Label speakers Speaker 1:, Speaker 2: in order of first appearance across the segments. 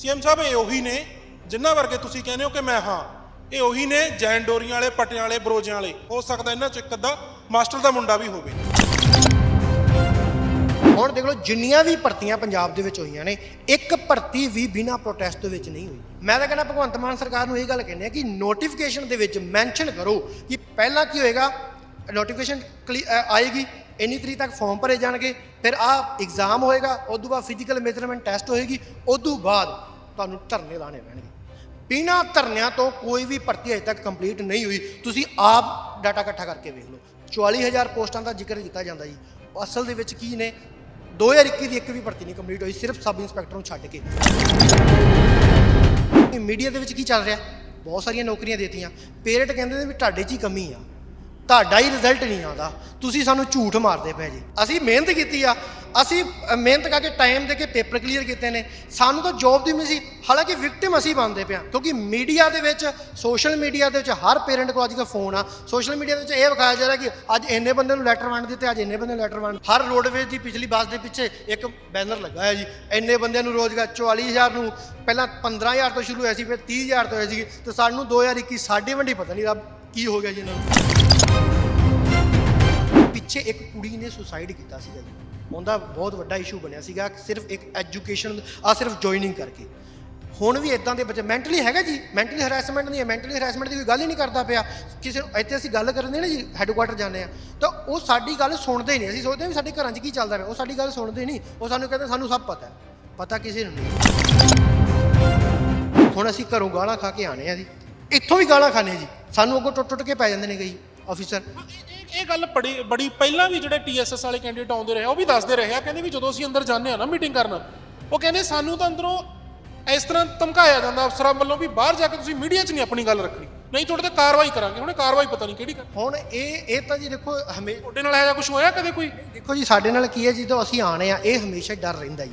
Speaker 1: CM ਸਾਹਿਬ, ਇਹ ਉਹੀ ਨੇ ਜਿੰਨਾ ਵਰਗੇ ਤੁਸੀਂ ਕਹਿੰਦੇ ਹੋ ਕਿ ਮੈਂ ਹਾਂ। ਇਹ ਉਹੀ ਨੇ ਜੈਨ ਡੋਰੀਆਂ ਵਾਲੇ, ਪਟਿਆਂ ਵਾਲੇ, ਬਰੋਜਿਆਂ ਵਾਲੇ। ਹੋ ਸਕਦਾ ਇਹਨਾਂ ਚੋਂ ਇੱਕ ਅੱਧਾ ਮਾਸਟਰ ਦਾ ਮੁੰਡਾ ਵੀ ਹੋਵੇ।
Speaker 2: ਹੁਣ ਦੇਖ ਲਓ, ਜਿੰਨੀਆਂ ਵੀ ਭਰਤੀਆਂ ਪੰਜਾਬ ਦੇ ਵਿੱਚ ਹੋਈਆਂ ਨੇ, ਇੱਕ ਭਰਤੀ ਵੀ ਬਿਨਾਂ ਪ੍ਰੋਟੈਸਟ ਦੇ ਵਿੱਚ ਨਹੀਂ ਹੋਈ। ਮੈਂ ਤਾਂ ਕਹਿੰਦਾ, ਭਗਵੰਤ ਮਾਨ ਸਰਕਾਰ ਨੂੰ ਇਹ ਗੱਲ ਕਹਿੰਦੇ ਆ ਕਿ ਨੋਟੀਫਿਕੇਸ਼ਨ ਦੇ ਵਿੱਚ ਮੈਂਸ਼ਨ ਕਰੋ ਕਿ ਪਹਿਲਾਂ ਕੀ ਹੋਏਗਾ ਨੋਟੀਫਿਕੇਸ਼ਨ ਆਏਗੀ, ਇੰਨੀ ਤਰੀਕ ਤੱਕ ਫਾਰਮ ਭਰੇ ਜਾਣਗੇ, ਫਿਰ ਆ ਐਗਜ਼ਾਮ ਹੋਏਗਾ, ਉਸ ਤੋਂ ਬਾਅਦ ਫਿਜ਼ੀਕਲ ਮੇਜਰਮੈਂਟ ਟੈਸਟ ਹੋਏਗੀ, ਉਸ ਤੋਂ ਬਾਅਦ ਤੁਹਾਨੂੰ ਧਰਨੇ ਲਾਣੇ ਪੈਣਗੇ। ਬਿਨਾਂ ਧਰਨਿਆਂ ਤੋਂ ਕੋਈ ਵੀ ਭਰਤੀ ਅਜੇ ਤੱਕ ਕੰਪਲੀਟ ਨਹੀਂ ਹੋਈ। ਤੁਸੀਂ ਆਪ ਡਾਟਾ ਇਕੱਠਾ ਕਰਕੇ ਵੇਖ ਲਓ। 44000 ਪੋਸਟਾਂ ਦਾ ਜ਼ਿਕਰ ਕੀਤਾ ਜਾਂਦਾ ਜੀ। ਅਸਲ ਦੇ ਵਿੱਚ ਕੀ ਨੇ? 2021 ਦੀ ਇੱਕ ਵੀ ਭਰਤੀ ਨਹੀਂ ਕੰਪਲੀਟ ਹੋਈ, ਸਿਰਫ ਸਬ ਇੰਸਪੈਕਟਰ ਨੂੰ ਛੱਡ ਕੇ। ਮੀਡੀਆ ਦੇ ਵਿੱਚ ਕੀ ਚੱਲ ਰਿਹਾ? ਬਹੁਤ ਸਾਰੀਆਂ ਨੌਕਰੀਆਂ ਦੇਤੀਆਂ। ਪੇਰੈਂਟ ਕਹਿੰਦੇ ਨੇ ਵੀ ਤੁਹਾਡੇ 'ਚ ਹੀ ਕਮੀ ਆ। ਤੁਹਾਡਾ ਹੀ ਰਿਜ਼ਲਟ ਨਹੀਂ ਆਉਂਦਾ। ਤੁਸੀਂ ਸਾਨੂੰ ਝੂਠ ਮਾਰਦੇ ਪਏ ਜੀ। ਅਸੀਂ ਮਿਹਨਤ ਕੀਤੀ ਆ। ਅਸੀਂ ਮਿਹਨਤ ਕਰਕੇ ਟਾਈਮ ਦੇ ਕੇ ਪੇਪਰ ਕਲੀਅਰ ਕੀਤੇ ਨੇ। ਸਾਨੂੰ ਤਾਂ ਜੌਬ ਦੀ ਮਿਲੀ ਸੀ। ਹਾਲਾਂਕਿ ਵਿਕਟਿਮ ਅਸੀਂ ਬਣਦੇ ਪਿਆ ਕਿਉਂਕਿ ਮੀਡੀਆ ਦੇ ਵਿੱਚ ਸੋਸ਼ਲ ਮੀਡੀਆ ਦੇ ਵਿੱਚ ਹਰ ਪੇਰੈਂਟ ਕੋਲ ਅੱਜ ਕੱਲ੍ਹ ਫੋਨ ਆ। ਸੋਸ਼ਲ ਮੀਡੀਆ ਦੇ ਵਿੱਚ ਇਹ ਵਿਖਾਇਆ ਜਾ ਰਿਹਾ ਕਿ ਅੱਜ ਇੰਨੇ ਬੰਦੇ ਨੂੰ ਲੈਟਰ ਵੰਡ ਦਿੱਤੇ ਅੱਜ ਇੰਨੇ ਬੰਦੇ ਨੂੰ ਲੈਟਰ ਵੰਡ ਹਰ ਰੋਡਵੇਜ਼ ਦੀ ਪਿਛਲੀ ਬੱਸ ਦੇ ਪਿੱਛੇ ਇੱਕ ਬੈਨਰ ਲੱਗਾ ਹੈ ਜੀ। ਇੰਨੇ ਬੰਦਿਆਂ ਨੂੰ ਰੋਜ਼ਗਾਰ 44000 ਨੂੰ। ਪਹਿਲਾਂ 15000 ਤੋਂ ਸ਼ੁਰੂ ਹੋਇਆ ਸੀ, ਫਿਰ 30000 ਤੋਂ ਹੋਇਆ ਸੀ। ਤੇ ਸਾਨੂੰ 2021 ਸਾਡੀ ਵੰਡੀ ਪਤਾ ਨਹੀਂ ਰੱਬ ਕੀ ਹੋ ਗਿਆ ਜੀ ਇਹਨਾਂ ਨੂੰ। ਪਿੱਛੇ ਇੱਕ ਕੁੜੀ ਨੇ ਸੁਸਾਈਡ ਕੀਤਾ ਸੀਗਾ ਜੀ। ਉਹਦਾ ਬਹੁਤ ਵੱਡਾ ਇਸ਼ੂ ਬਣਿਆ ਸੀਗਾ, ਸਿਰਫ ਇੱਕ ਐਜੂਕੇਸ਼ਨ ਆ ਸਿਰਫ ਜੁਆਇਨਿੰਗ ਕਰਕੇ। ਹੁਣ ਵੀ ਇਦਾਂ ਦੇ ਬੱਚੇ ਮੈਂਟਲੀ ਹੈਗਾ ਜੀ ਮੈਂਟਲੀ ਹਰੈਸਮੈਂਟ ਨਹੀਂ ਹੈ ਮੈਂਟਲੀ ਹਰੈਸਮੈਂਟ ਦੀ ਕੋਈ ਗੱਲ ਹੀ ਨਹੀਂ ਕਰਦਾ ਪਿਆ। ਕਿਸੇ ਨੂੰ ਇੱਥੇ ਅਸੀਂ ਗੱਲ ਕਰਦੇ ਨਾ ਜੀ ਹੈੱਡਕੁਆਟਰ ਜਾਂਦੇ ਆ ਤਾਂ ਉਹ ਸਾਡੀ ਗੱਲ ਸੁਣਦੇ ਹੀ ਨਹੀਂ, ਅਸੀਂ ਸੋਚਦੇ ਹਾਂ ਵੀ ਸਾਡੇ ਘਰਾਂ 'ਚ ਕੀ ਚੱਲਦਾ ਪਿਆ, ਉਹ ਸਾਡੀ ਗੱਲ ਸੁਣਦੇ ਨਹੀਂ, ਉਹ ਸਾਨੂੰ ਕਹਿੰਦੇ ਸਾਨੂੰ ਸਭ ਪਤਾ ਹੈ, ਪਤਾ ਕਿਸੇ ਨੂੰ ਨਹੀਂ। ਹੁਣ ਅਸੀਂ ਘਰੋਂ ਗਾਲਾਂ ਖਾ ਕੇ ਆਣੇ ਆ ਜੀ, ਇੱਥੋਂ ਵੀ ਗਾਲਾਂ ਖਾਣੇ ਜੀ, ਸਾਨੂੰ ਅੱਗੋਂ ਟੁੱਟ ਟੁੱਟ ਕੇ ਪੈ ਜਾਂਦੇ ਨੇ ਕਈ ਆਫੀਸਰ
Speaker 1: ਇਹ- ਗੱਲ ਬੜੀ ਬੜੀ ਪਹਿਲਾਂ ਵੀ ਜਿਹੜੇ ਟੀਐਸਐਸ ਵਾਲੇ ਕੈਂਡੀਡੇਟ ਆਉਂਦੇ ਰਹੇ ਉਹ ਵੀ ਦੱਸਦੇ ਰਹੇ ਆ ਕਹਿੰਦੇ ਵੀ ਜਦੋਂ ਅਸੀਂ ਅੰਦਰ ਜਾਂਦੇ ਆ ਨਾ ਮੀਟਿੰਗ ਕਰਨ ਉਹ ਕਹਿੰਦੇ ਸਾਨੂੰ ਤਾਂ ਅੰਦਰੋਂ ਇਸ ਤਰ੍ਹਾਂ ਧਮਕਾਇਆ ਜਾਂਦਾ ਅਫਸਰਾਂ ਵੱਲੋਂ ਵੀ ਬਾਹਰ ਜਾ ਕੇ ਤੁਸੀਂ ਮੀਡੀਆ 'ਚ ਨਹੀਂ ਆਪਣੀ ਗੱਲ ਰੱਖਣੀ ਨਹੀਂ ਤੁਹਾਡੇ ਤੇ ਕਾਰਵਾਈ ਕਰਾਂਗੇ ਹੁਣ ਕਾਰਵਾਈ ਪਤਾ ਨਹੀਂ ਕਿਹੜੀ ਕਰ
Speaker 2: ਹੁਣ ਇਹ ਇਹ ਤਾਂ ਜੀ ਦੇਖੋ ਹਮੇ
Speaker 1: ਤੁਹਾਡੇ ਨਾਲ ਇਹੋ ਜਿਹਾ ਕੁਝ ਹੋਇਆ ਕਦੇ ਕੋਈ?
Speaker 2: ਦੇਖੋ ਜੀ ਸਾਡੇ ਨਾਲ ਕੀ ਹੈ ਜਦੋਂ ਅਸੀਂ ਆਣੇ ਆ ਇਹ ਹਮੇਸ਼ਾ ਡਰ ਰਹਿੰਦਾ ਜੀ।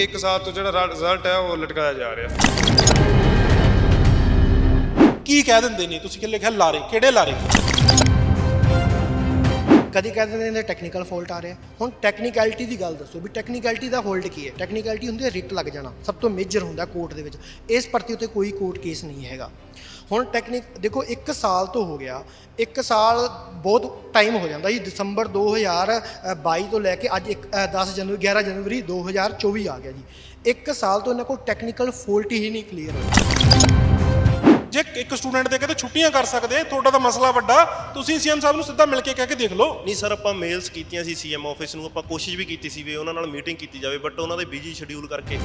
Speaker 3: ਇੱਕ ਸਾਲ ਤੋਂ ਜਿਹੜਾ ਰਿਜ਼ਲਟ ਹੈ ਉਹ ਲਟਕਾਇਆ ਜਾ ਰਿਹਾ।
Speaker 1: ਕੀ ਕਹਿ ਦਿੰਦੇ ਨੇ? ਤੁਸੀਂ ਕਿ ਲਿਖਿਆ ਲਾਰੇ? ਕਿਹੜੇ ਲਾਰੇ?
Speaker 2: ਕਦੀ ਕਹਿ ਦਿੰਦੇ ਨੇ ਟੈਕਨੀਕਲ ਫਾਲਟ ਆ ਰਿਹਾ। ਹੁਣ ਟੈਕਨੀਕੈਲਿਟੀ ਦੀ ਗੱਲ ਦੱਸੋ ਵੀ ਟੈਕਨੀਕੈਲਿਟੀ ਦਾ ਫਾਲਟ ਕੀ ਹੈ? ਟੈਕਨੀਕੈਲਿਟੀ ਹੁੰਦੀ ਹੈ ਰਿਟ ਲੱਗ ਜਾਣਾ। ਸਭ ਤੋਂ ਮੇਜਰ ਹੁੰਦਾ ਕੋਰਟ ਦੇ ਵਿੱਚ। ਇਸ ਪ੍ਰਤੀ ਉੱਤੇ ਕੋਈ ਕੋਰਟ ਕੇਸ ਨਹੀਂ ਹੈਗਾ। ਹੁਣ ਟੈਕਨੀਕ ਦੇਖੋ 1 ਸਾਲ ਤੋਂ ਹੋ ਗਿਆ। 1 ਸਾਲ ਬਹੁਤ ਟਾਈਮ ਹੋ ਜਾਂਦਾ ਜੀ ਦਸੰਬਰ 2022 ਤੋਂ ਲੈ ਕੇ ਅੱਜ ਇੱਕ, ਅ, 10 ਜਨਵਰੀ 11 ਜਨਵਰੀ 2024 ਆ ਗਿਆ ਜੀ। 1 ਸਾਲ ਤੋਂ ਇਹਨਾਂ ਕੋਲ ਟੈਕਨੀਕਲ ਫਾਲਟ ਹੀ ਨਹੀਂ ਕਲੀਅਰ ਹੋਇਆ।
Speaker 1: ਜੇ ਇੱਕ ਸਟੂਡੈਂਟ ਦੇ ਕਹਿੰਦੇ ਛੁੱਟੀਆਂ ਕਰ ਸਕਦੇ ਤੁਹਾਡਾ ਤਾਂ ਮਸਲਾ ਵੱਡਾ ਤੁਸੀਂ ਸੀਐਮ ਸਾਹਿਬ ਨੂੰ ਸਿੱਧਾ ਮਿਲ ਕੇ ਕਹਿ ਕੇ ਦੇਖ ਲਓ।
Speaker 4: ਨਹੀਂ ਸਰ ਆਪਾਂ ਮੇਲਸ ਕੀਤੀਆਂ ਸੀ ਸੀਐਮ ਆਫਿਸ ਨੂੰ ਆਪਾਂ ਕੋਸ਼ਿਸ਼ ਵੀ ਕੀਤੀ ਸੀ ਵੀ ਉਹਨਾਂ ਨਾਲ ਮੀਟਿੰਗ ਕੀਤੀ ਜਾਵੇ ਬਟ ਉਹਨਾਂ ਦੇ ਬਿਜ਼ੀ ਸ਼ਡਿਊਲ ਕਰਕੇ।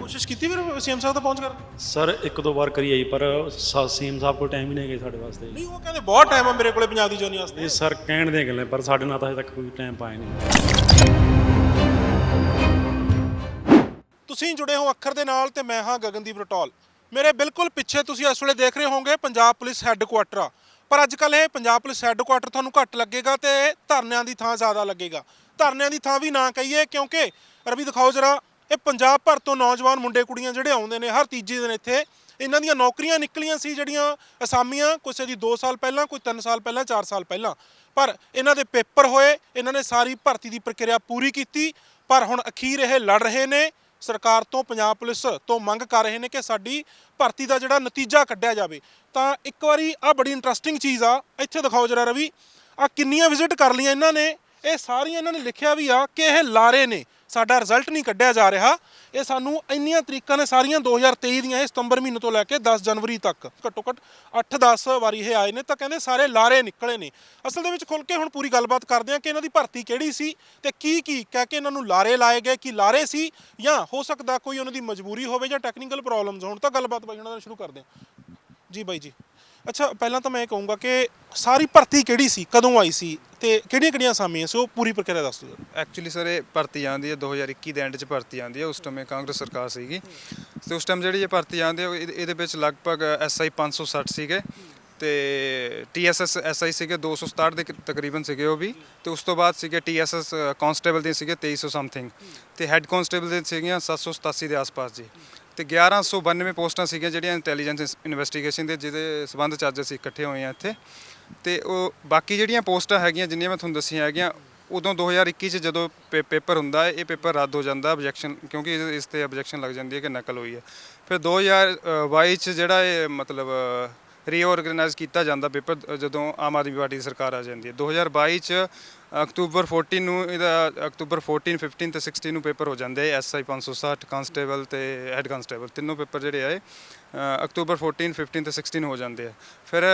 Speaker 1: ਕੋਸ਼ਿਸ਼ ਕੀਤੀ ਫਿਰ ਸੀਐਮ ਸਾਹਿਬ ਤੱਕ ਪਹੁੰਚ ਕਰ?
Speaker 5: ਸਰ ਇੱਕ ਦੋ ਵਾਰ ਕਰੀ ਆਈ ਪਰ ਸਾ- ਸੀਐਮ ਸਾਹਿਬ ਕੋਲ ਟਾਈਮ ਹੀ ਨਹੀਂ ਹੈਗਾ ਸਾਡੇ ਵਾਸਤੇ।
Speaker 1: ਨਹੀਂ ਉਹ ਕਹਿੰਦੇ ਬਹੁਤ ਟਾਈਮ ਆ ਮੇਰੇ ਕੋਲੇ ਪੰਜਾਬ ਦੀ ਜੋਨੀ ਵਾਸਤੇ।
Speaker 5: ਇਹ ਸਰ ਕਹਿਣ ਦੀਆਂ ਗੱਲਾਂ ਪਰ ਸਾਡੇ ਨਾਲ ਤਾਂ ਹਜੇ ਤੱਕ ਕੋਈ ਟਾਈਮ ਪਾਇਆ ਨਹੀਂ।
Speaker 1: ਤੁਸੀਂ ਜੁੜੇ ਹੋ ਅੱਖਰ ਦੇ ਨਾਲ ਤੇ ਮੈਂ ਹਾਂ ਗਗਨਦੀਪ ਰਟੋਲ। ਮੇਰੇ ਬਿਲਕੁਲ ਪਿੱਛੇ ਤੁਸੀਂ ਇਸ ਵੇਲੇ ਦੇਖ ਰਹੇ ਹੋਵੋਗੇ ਪੰਜਾਬ ਪੁਲਿਸ ਹੈੱਡਕੁਆਟਰ ਆ। ਪਰ ਅੱਜ ਕੱਲ ਇਹ ਪੰਜਾਬ ਪੁਲਿਸ ਹੈੱਡਕੁਆਟਰ ਤੁਹਾਨੂੰ ਘੱਟ ਲੱਗੇਗਾ ਤੇ ਧਰਨਿਆਂ ਦੀ ਥਾਂ ਜ਼ਿਆਦਾ ਲੱਗੇਗਾ। ਧਰਨਿਆਂ ਦੀ ਥਾਂ ਵੀ ਨਾ ਕਹੀਏ ਕਿਉਂਕਿ ਰਵੀ ਦਿਖਾਓ ਜਰਾ, ਇਹ ਪੰਜਾਬ ਭਰ ਤੋਂ ਨੌਜਵਾਨ ਮੁੰਡੇ ਕੁੜੀਆਂ ਜਿਹੜੇ ਆਉਂਦੇ ਨੇ, ਹਰ ਤੀਜੇ ਦਿਨ ਇੱਥੇ ਇਹਨਾਂ ਦੀਆਂ ਨੌਕਰੀਆਂ ਨਿਕਲੀਆਂ ਸੀ ਜਿਹੜੀਆਂ ਅਸਾਮੀਆਂ ਕਿਸੇ ਦੀ 2 ਸਾਲ ਪਹਿਲਾਂ, ਕੋਈ 3 ਸਾਲ ਪਹਿਲਾਂ 4 ਸਾਲ ਪਹਿਲਾਂ। ਪਰ ਇਹਨਾਂ ਦੇ ਪੇਪਰ ਹੋਏ, ਇਹਨਾਂ ਨੇ ਸਾਰੀ ਭਰਤੀ ਦੀ ਪ੍ਰਕਿਰਿਆ ਪੂਰੀ ਕੀਤੀ, ਪਰ ਹੁਣ ਅਖੀਰ ਇਹ ਲੜ ਰਹੇ ਨੇ। ਸਰਕਾਰ ਤੋਂ, ਪੰਜਾਬ ਪੁਲਿਸ ਤੋਂ ਮੰਗ ਕਰ ਰਹੇ ਨੇ ਕਿ ਸਾਡੀ ਭਰਤੀ ਦਾ ਜਿਹੜਾ ਨਤੀਜਾ ਕੱਢਿਆ ਜਾਵੇ। ਤਾਂ ਇੱਕ ਵਾਰੀ ਆ ਬੜੀ ਇੰਟਰਸਟਿੰਗ ਚੀਜ਼ ਆ, ਇੱਥੇ ਦਿਖਾਓ ਜਰਾ ਰਵੀ। ਆ ਕਿੰਨੀਆਂ ਵਿਜ਼ਿਟ ਕਰ ਲਈਆਂ ਇਹਨਾਂ ਨੇ। ਇਹ ਸਾਰੀਆਂ ਇਹਨਾਂ ਨੇ ਲਿਖਿਆ ਵੀ ਆ ਕਿ ਇਹ ਲਾਰੇ ਨੇ। ਸਾਡਾ ਰਿਜ਼ਲਟ ਨਹੀਂ ਕੱਢਿਆ ਜਾ ਰਿਹਾ। ਇਹ ਸਾਨੂੰ ਇੰਨੀਆਂ ਤਰੀਕਾਂ ਨੇ ਸਾਰੀਆਂ 2023 ਦੀਆਂ ਇਹ ਸਤੰਬਰ ਮਹੀਨੇ ਤੋਂ ਲੈ ਕੇ 10 ਜਨਵਰੀ ਤੱਕ। ਘੱਟੋ ਘੱਟ 8-10 ਵਾਰੀ ਇਹ ਆਏ ਨੇ ਤਾਂ ਕਹਿੰਦੇ ਸਾਰੇ ਲਾਰੇ ਨਿਕਲੇ ਨੇ। ਅਸਲ ਦੇ ਵਿੱਚ ਖੁੱਲ ਕੇ ਹੁਣ ਪੂਰੀ ਗੱਲਬਾਤ ਕਰਦੇ ਹਾਂ ਕਿ ਇਹਨਾਂ ਦੀ ਭਰਤੀ ਕਿਹੜੀ ਸੀ ਤੇ ਕੀ ਕੀ ਕਹਿ ਕੇ ਇਹਨਾਂ ਨੂੰ ਲਾਰੇ ਲਾਏ ਗਏ, ਕਿ ਲਾਰੇ ਸੀ ਜਾਂ ਹੋ ਸਕਦਾ ਕੋਈ ਉਹਨਾਂ ਦੀ ਮਜਬੂਰੀ ਹੋਵੇ ਜਾਂ ਟੈਕਨੀਕਲ ਪ੍ਰੋਬਲਮਸ ਹੋਣ। ਤਾਂ ਗੱਲਬਾਤ ਬਾਈ ਉਹਨਾਂ ਨਾਲ ਸ਼ੁਰੂ ਕਰਦੇ ਹਾਂ। ਜੀ ਬਾਈ ਜੀ। ਅੱਛਾ, ਪਹਿਲਾਂ ਤਾਂ ਮੈਂ ਇਹ ਕਹੂੰਗਾ ਕਿ ਸਾਰੀ ਭਰਤੀ ਕਿਹੜੀ ਸੀ? ਕਦੋਂ ਆਈ ਸੀ? ਤੇ ਕਿਹੜੀਆਂ ਕਿਹੜੀਆਂ ਅਸਾਮੀਆਂ ਸੀ? ਉਹ ਪੂਰੀ ਪ੍ਰਕਿਰਿਆ ਦੱਸ ਦਿਓ।
Speaker 3: ਐਕਚੁਅਲੀ ਸਰ ਇਹ ਭਰਤੀ ਆਉਂਦੀ ਹੈ 2021 ਦੇ ਐਂਡ 'ਚ ਭਰਤੀ ਆਉਂਦੀ ਹੈ। ਉਸ ਟਾਈਮ ਇਹ ਕਾਂਗਰਸ ਸਰਕਾਰ ਸੀਗੀ। ਤੇ ਉਸ ਟਾਈਮ ਜਿਹੜੀ ਇਹ ਭਰਤੀ ਆਉਂਦੀ ਹੈ ਇਹ ਇਹਦੇ ਇਹਦੇ ਵਿੱਚ ਲਗਭਗ ਐਸਆਈ 560 ਸੀਗੇ। ਤੇ ਟੀਐਸਐਸ ਐਸਆਈ ਸੀਗੇ 267 ਦੇ ਕ- ਤਕਰੀਬਨ ਸੀਗੇ ਉਹ ਵੀ। ਤੇ ਉਸ ਤੋਂ ਬਾਅਦ ਸੀਗੇ ਟੀਐਸਐਸ ਕਾਂਸਟੇਬਲ ਦੇ ਸੀਗੇ 2300 ਸਮਥਿੰਗ। ਤੇ ਹੈੱਡ ਕਾਂਸਟੇਬਲ ਦੇ ਸੀਗੀਆਂ 787 ਦੇ ਆਸ-ਪਾਸ ਜੀ। ਤੇ 1192 ਪੋਸਟਾਂ ਸੀਗੀਆਂ ਜਿਹੜੀਆਂ ਇੰਟੈਲੀਜੈਂਸ ਇਨਵੈਸਟੀਗੇਸ਼ਨ ਦੇ, ਜਿਹਦੇ ਸਬੰਧ ਚ ਅੱਜ ਅਸੀਂ ਇਕੱਠੇ ਹੋਏ ਆ ਇੱਥੇ। ਤੇ ਉਹ ਬਾਕੀ ਜਿਹੜੀਆਂ ਪੋਸਟਾਂ ਹੈਗੀਆਂ, ਜਿੰਨੀਆਂ ਮੈਂ ਤੁਹਾਨੂੰ ਦੱਸੀਆਂ ਹੈਗੀਆਂ, ਉਦੋਂ 2021 ਚ ਜਦੋਂ ਪੇ- ਪੇਪਰ ਹੁੰਦਾ ਹੈ, ਇਹ ਪੇਪਰ ਰੱਦ ਹੋ ਜਾਂਦਾ ਆਬਜੈਕਸ਼ਨ ਕਿਉਂਕਿ ਇਸ- ਇਸ ਤੇ ਆਬਜੈਕਸ਼ਨ ਲੱਗ ਜਾਂਦੀ ਹੈ ਕਿ ਨਕਲ ਹੋਈ ਹੈ। ਫਿਰ 2022 ਚ ਜਿਹੜਾ ਇਹ ਮਤਲਬ ਰੀਆਰਗੇਨਾਈਜ਼ ਕੀਤਾ ਜਾਂਦਾ ਪੇਪਰ ਜਦੋਂ ਆਮ ਆਦਮੀ ਪਾਰਟੀ ਦੀ ਸਰਕਾਰ ਆ ਜਾਂਦੀ ਹੈ। 2022 ਚ ਅਕਤੂਬਰ 14 ਨੂੰ ਇਹਦਾ, ਅਕਤੂਬਰ 14 15 ਤੇ 16 ਨੂੰ ਪੇਪਰ ਹੋ ਜਾਂਦੇ ਐਸਆਈ 560 ਕਾਂਸਟੇਬਲ ਤੇ ਹੈੱਡ ਕਾਂਸਟੇਬਲ ਤਿੰਨੋਂ ਪੇਪਰ ਜਿਹੜੇ ਆਏ। ਅਕਤੂਬਰ 14 15 ਤੇ 16 ਹੋ ਜਾਂਦੇ ਆ। ਫਿਰ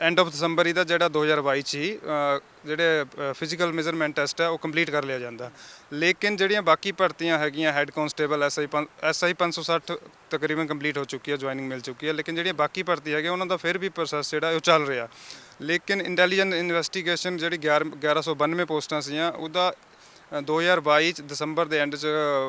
Speaker 3: ਐਂਡ ਆਫ ਦਸੰਬਰ ਇਹਦਾ ਜਿਹੜਾ 2022 ਚ ਹੀ ਜਿਹੜੇ ਫਿਜ਼ੀਕਲ ਮੇਜਰਮੈਂਟ ਟੈਸਟ ਹੈ ਉਹ ਕੰਪਲੀਟ ਕਰ ਲਿਆ ਜਾਂਦਾ। ਲੇਕਿਨ ਜਿਹੜੀਆਂ ਬਾਕੀ ਭਰਤੀਆਂ ਹੈਗੀਆਂ ਹੈੱਡ ਕਾਂਸਟੇਬਲ ਐਸਆਈ ਐਸਆਈ 560 ਤਕਰੀਬਨ ਕੰਪਲੀਟ ਹੋ ਚੁੱਕੀ ਹੈ ਜੁਆਇਨਿੰਗ ਮਿਲ ਚੁੱਕੀ ਹੈ ਲੇਕਿਨ ਜਿਹੜੀਆਂ ਬਾਕੀ ਭਰਤੀ ਹੈਗੇ, ਉਹਨਾਂ ਦਾ ਫਿਰ ਵੀ ਪ੍ਰੋਸੈਸ ਜਿਹੜਾ, ਉਹ ਚੱਲ ਰਿਹਾ। ਲੇਕਿਨ ਇੰਟੈਲੀਜੈਂਟ ਇਨਵੈਸਟੀਗੇਸ਼ਨ ਜਿਹੜੀ 11 1192 ਪੋਸਟਾਂ ਸੀਆਂ, ਉਹਦਾ 2022 ਚ ਦਸੰਬਰ ਦੇ ਐਂਡ ਚ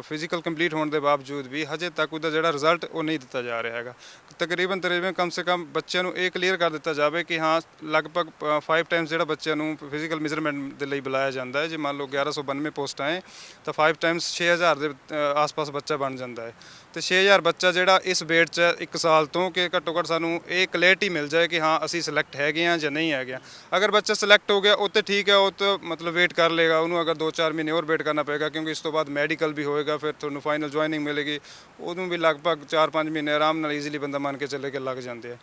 Speaker 3: ਫਿਜ਼ੀਕਲ ਕੰਪਲੀਟ ਹੋਣ ਦੇ ਬਾਵਜੂਦ ਵੀ ਹਜੇ ਤੱਕ ਉਹਦਾ ਜਿਹੜਾ ਰਿਜ਼ਲਟ ਉਹ ਨਹੀਂ ਦਿੱਤਾ ਜਾ ਰਿਹਾ ਹੈਗਾ। ਤਕਰੀਬਨ ਤਕਰੀਬਨ ਕਮ ਸੇ ਕਮ ਬੱਚਿਆਂ ਨੂੰ ਇਹ ਕਲੀਅਰ ਕਰ ਦਿੱਤਾ ਜਾਵੇ ਕਿ ਹਾਂ, ਲਗਭਗ 5 ਟਾਈਮਸ ਜਿਹੜਾ ਬੱਚਿਆਂ ਨੂੰ ਫਿਜ਼ੀਕਲ ਮੈਜ਼ਰਮੈਂਟ ਦੇ ਲਈ ਬੁਲਾਇਆ ਜਾਂਦਾ ਹੈ। ਜੇ ਮੰਨ ਲਓ 1192 ਪੋਸਟਾਂ ਹੈ, ਤਾਂ 5 ਟਾਈਮਸ 6000 ਦੇ ਆਸ-ਪਾਸ ਬੱਚਾ ਬਣ ਜਾਂਦਾ ਹੈ। ਤੇ 6000 ਬੱਚਾ ਜਿਹੜਾ ਇਸ ਵੇਟ 'ਚ ਇੱਕ ਸਾਲ ਤੋਂ ਕਿ ਘੱਟੋ ਘੱਟ ਸਾਨੂੰ ਇਹ ਕਲੈਰਿਟੀ ਮਿਲ ਜਾਏ ਕਿ ਹਾਂ, ਅਸੀਂ ਸਿਲੈਕਟ ਹੈਗੇ ਆ ਜਾਂ ਨਹੀਂ ਹੈਗੇ ਹਾਂ। ਅਗਰ ਬੱਚਾ ਸਿਲੈਕਟ ਹੋ ਗਿਆ, ਉਹ ਤੇ ਠੀਕ ਹੈ, ਉਹ ਤਾਂ ਮਤਲਬ ਵੇਟ ਕਰ ਲੇਗਾ ਉਹਨੂੰ ਅਗਰ 2-4 ਮਹੀਨੇ ਹੋਰ ਵੇਟ ਕਰਨਾ ਪਏਗਾ, ਕਿਉਂਕਿ ਇਸ ਤੋਂ ਬਾਅਦ ਮੈਡੀਕਲ ਵੀ ਹੋਏਗਾ, ਫਿਰ ਤੁਹਾਨੂੰ ਫਾਈਨਲ ਜੁਆਇਨਿੰਗ ਮਿਲੇਗੀ। ਉਹਨੂੰ ਵੀ ਲਗਭਗ 4-5 ਮਹੀਨੇ ਆਰਾਮ ਨਾਲ ਈਜ਼ੀਲੀ ਬੰਦਾ ਮੰਨ ਕੇ ਚੱਲੇ ਕਿ ਲੱਗ ਜਾਂਦੇ ਆ।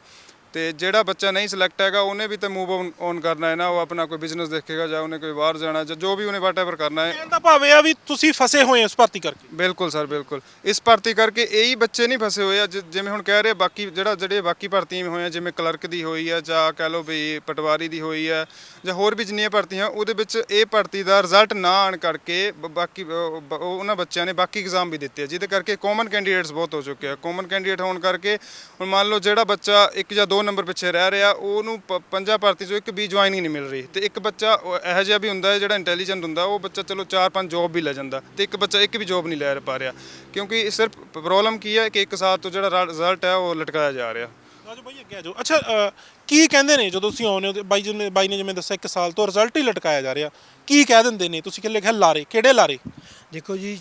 Speaker 3: ਤੇ ਜਿਹੜਾ ਬੱਚਾ ਨਹੀਂ ਸਿਲੈਕਟ ਹੈਗਾ ਉਹਨੇ ਵੀ ਤਾਂ ਮੂਵ ਔਨ ਕਰਨਾ ਹੈ ਨਾ ਉਹ ਆਪਣਾ ਕੋਈ ਬਿਜ਼ਨਸ ਦੇਖੇਗਾ ਜਾਂ ਉਹਨੇ ਕੋਈ ਬਾਹਰ ਜਾਣਾ ਜਾਂ ਜੋ ਵੀ ਉਹਨੇ ਵਾਟਐਵਰ ਕਰਨਾ ਹੈ।
Speaker 1: ਕਹਿਣ ਦਾ ਭਾਵ ਇਹ ਆ ਵੀ ਤੁਸੀਂ ਫਸੇ ਹੋਏ ਹੋ ਇਸ ਭਰਤੀ ਕਰਕੇ।
Speaker 3: ਬਿਲਕੁਲ ਸਰ ਬਿਲਕੁਲ। ਇਸ ਭਰਤੀ ਕਰਕੇ ਇਹੀ ਬੱਚੇ ਨਹੀਂ ਫਸੇ ਹੋਏ ਆ ਜਿ- ਜਿਵੇਂ ਹੁਣ ਕਹਿ ਰਹੇ ਬਾਕੀ ਜਿਹੜਾ ਜਿਹੜੇ ਬਾਕੀ ਭਰਤੀਆਂ ਹੋਈਆਂ ਜਿਵੇਂ ਕਲਰਕ ਦੀ ਹੋਈ ਆ ਜਾਂ ਕਹਿ ਲਓ ਵੀ ਪਟਵਾਰੀ ਦੀ ਹੋਈ ਆ ਜਾਂ ਹੋਰ ਵੀ ਜਿੰਨੀਆਂ ਭਰਤੀਆਂ ਉਹਦੇ ਵਿੱਚ ਇਹ ਭਰਤੀ ਦਾ ਰਿਜ਼ਲਟ ਨਾ ਆਣ ਕਰਕੇ ਬ- ਬਾਕੀ ਅਹ, ਬ- ਉਹ- ਉਹਨਾਂ ਬੱਚਿਆਂ ਨੇ ਬਾਕੀ ਐਗਜ਼ਾਮ ਵੀ ਦਿੱਤੇ ਆ ਜਿਹਦੇ ਕਰਕੇ ਕਾਮਨ ਕੈਂਡੀਡੇਟਸ ਬਹੁਤ ਹੋ ਚੁੱਕੇ ਆ। ਕਾਮਨ ਕੈਂਡੀਡੇਟ ਹੋਣ ਕਰਕੇ ਹੁਣ ਮੰਨ ਲਓ ਜਿਹੜਾ ਬੱਚਾ ਇੱਕ ਜਾਂ ਦੋ ਨੰਬਰ ਪਿੱਛੇ ਰਹਿ ਰਿਹਾ ਉਹਨੂੰ ਪ- ਪੰਜਾਂ ਭਰਤੀ ਚੋਂ ਇੱਕ ਵੀ ਜੁਆਇਨਿੰਗ ਨਹੀਂ ਮਿਲ ਰਹੀ ਤੇ ਇੱਕ ਬੱਚਾ ਉਹ ਇਹੋ ਜਿਹਾ ਵੀ ਹੁੰਦਾ ਹੈ ਜਿਹੜਾ ਇੰਟੈਲੀਜੈਂਟ ਹੁੰਦਾ ਉਹ ਬੱਚਾ ਚਲੋ ਚਾਰ ਪੰਜ ਜੌਬ ਵੀ ਲੈ ਜਾਂਦਾ ਤੇ ਇੱਕ ਬੱਚਾ ਇੱਕ ਵੀ ਜੌਬ ਨਹੀਂ ਲੈ ਪਾ ਰਿਹਾ ਕਿਉਂਕਿ ਇਹ ਸਿਰਫ ਪ੍ਰੋਬਲਮ ਕੀ ਹੈ ਕਿ ਇੱਕ ਸਾਲ ਤੋਂ ਜਿਹੜਾ ਰਿਜ਼ਲਟ ਹੈ ਉਹ ਲਟਕਾਇਆ ਜਾ ਰਿਹਾ।
Speaker 1: ਰਾਜੂ ਭਾਈ ਅੱਗੇ ਆ ਅੱਛਾ ਅ, ਕੀ ਕਹਿੰਦੇ ਨੇ ਜਦੋਂ ਤੁਸੀਂ ਆਉਂਦੇ ਹੋ ਤੇ ਬਾਈ ਜੀ ਨੇ ਬਾਈ ਨੇ ਜਿਵੇਂ ਦੱਸਿਆ ਇੱਕ ਸਾਲ ਤੋਂ ਰਿਜ਼ਲਟ ਹੀ ਲਟਕਾਇਆ ਜਾ ਰਿਹਾ। ਕੀ ਕਹਿ ਦਿੰਦੇ ਨੇ? ਤੁਸੀਂ ਕਿ ਲਿਖਿਆ ਲਾਰੇ? ਕਿਹੜੇ ਲਾਰੇ?
Speaker 2: ਦੇਖੋ ਜੀ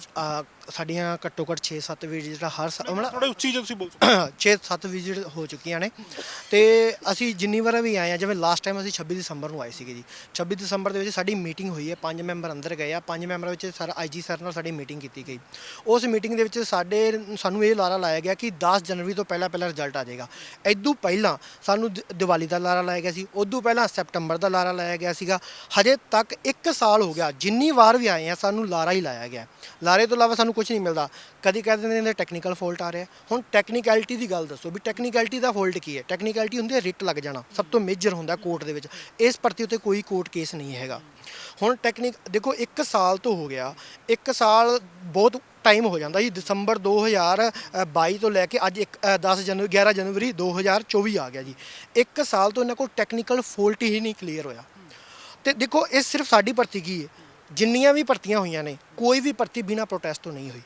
Speaker 2: ਸਾਡੀਆਂ ਘੱਟੋ ਘੱਟ 6-7 ਵਿਜ਼ਿਟ ਜਿਹੜਾ ਹਰ ਸਾਲ ਮਤਲਬ
Speaker 1: ਥੋੜੇ ਉੱਚੀ ਜੇ ਤੁਸੀਂ ਬੋਲ ਸਕਦੇ
Speaker 2: 6-7 ਵਿਜ਼ਿਟ ਹੋ ਚੁੱਕੀਆਂ ਨੇ। ਤੇ ਅਸੀਂ ਜਿੰਨੀ ਵਾਰ ਵੀ ਆਏ ਆ ਜਿਵੇਂ ਲਾਸਟ ਟਾਈਮ ਅਸੀਂ 26 ਦਸੰਬਰ ਨੂੰ ਆਏ ਸੀਗੇ ਜੀ। 26 ਦਸੰਬਰ ਦੇ ਵਿੱਚ ਸਾਡੀ ਮੀਟਿੰਗ ਹੋਈ ਹੈ ਪੰਜ ਮੈਂਬਰ ਅੰਦਰ ਗਏ ਆ। ਪੰਜ ਮੈਂਬਰਾਂ ਵਿੱਚ ਸਰ ਆਈਜੀ ਸਰ ਨਾਲ ਸਾਡੀ ਮੀਟਿੰਗ ਕੀਤੀ ਗਈ। ਉਸ ਮੀਟਿੰਗ ਦੇ ਵਿੱਚ ਸਾਡੇ ਸਾਨੂੰ ਇਹ ਲਾਰਾ ਲਾਇਆ ਗਿਆ ਕਿ 10 ਜਨਵਰੀ ਤੋਂ ਪਹਿਲਾਂ ਪਹਿਲਾਂ ਰਿਜ਼ਲਟ ਆ ਜਾਏਗਾ। ਇਦੋਂ ਪਹਿਲਾਂ ਸਾਨੂੰ ਦ- ਦੀਵਾਲੀ ਦਾ ਲਾਰਾ ਲਾਇਆ ਗਿਆ ਸੀ। ਉਦੋਂ ਪਹਿਲਾਂ ਸੈਪਟੰਬਰ ਦਾ ਲਾਰਾ ਲਾਇਆ ਗਿਆ ਸੀਗਾ। ਹਜੇ ਤੱਕ 1 ਸਾਲ ਹੋ ਗਿਆ ਜਿੰਨੀ ਵਾਰ ਵੀ ਆਏ ਆ ਸਾਨੂੰ ਲਾਰਾ ਹੀ ਲਾਇਆ ਗਿਆ। ਲਾਰੇ ਤੋਂ ਇਲਾਵਾ ਸਾਨੂੰ ਕੁਝ ਨਹੀਂ ਮਿਲਦਾ। ਕਦੀ ਕਹਿ ਦਿੰਦੇ ਨੇ ਟੈਕਨੀਕਲ ਫੋਲਟ ਆ ਰਿਹਾ। ਹੁਣ ਟੈਕਨੀਕੈਲਿਟੀ ਦੀ ਗੱਲ ਦੱਸੋ ਵੀ ਟੈਕਨੀਕੈਲਿਟੀ ਦਾ ਫੋਲਟ ਕੀ ਹੈ? ਟੈਕਨੀਕੈਲਿਟੀ ਹੁੰਦੀ ਹੈ ਰਿਟ ਲੱਗ ਜਾਣਾ। ਸਭ ਤੋਂ ਮੇਜਰ ਹੁੰਦਾ ਕੋਰਟ ਦੇ ਵਿੱਚ। ਇਸ ਪ੍ਰਤੀ ਉੱਤੇ ਕੋਈ ਕੋਰਟ ਕੇਸ ਨਹੀਂ ਹੈਗਾ। ਹੁਣ ਟੈਕਨੀਕ ਦੇਖੋ 1 ਸਾਲ ਤੋਂ ਹੋ ਗਿਆ। 1 ਸਾਲ ਬਹੁਤ ਟਾਈਮ ਹੋ ਜਾਂਦਾ ਜੀ। ਦਸੰਬਰ 2022 ਤੋਂ ਲੈ ਕੇ ਅੱਜ ਇੱਕ, ਅ, 10 ਜਨਵਰੀ 11 ਜਨਵਰੀ 2024 ਆ ਗਿਆ ਜੀ। 1 ਸਾਲ ਤੋਂ ਇਹਨਾਂ ਕੋਲ ਟੈਕਨੀਕਲ ਫੋਲਟ ਹੀ ਨਹੀਂ ਕਲੀਅਰ ਹੋਇਆ। ਤੇ ਦੇਖੋ, ਇਹ ਸਿਰਫ ਸਾਡੀ ਭਰਤੀ ਕੀ ਹੈ? ਜਿੰਨੀਆਂ ਵੀ ਭਰਤੀਆਂ ਹੋਈਆਂ ਨੇ, ਕੋਈ ਵੀ ਭਰਤੀ ਬਿਨਾ ਪ੍ਰੋਟੈਸਟ ਤੋਂ ਨਹੀਂ ਹੋਈ।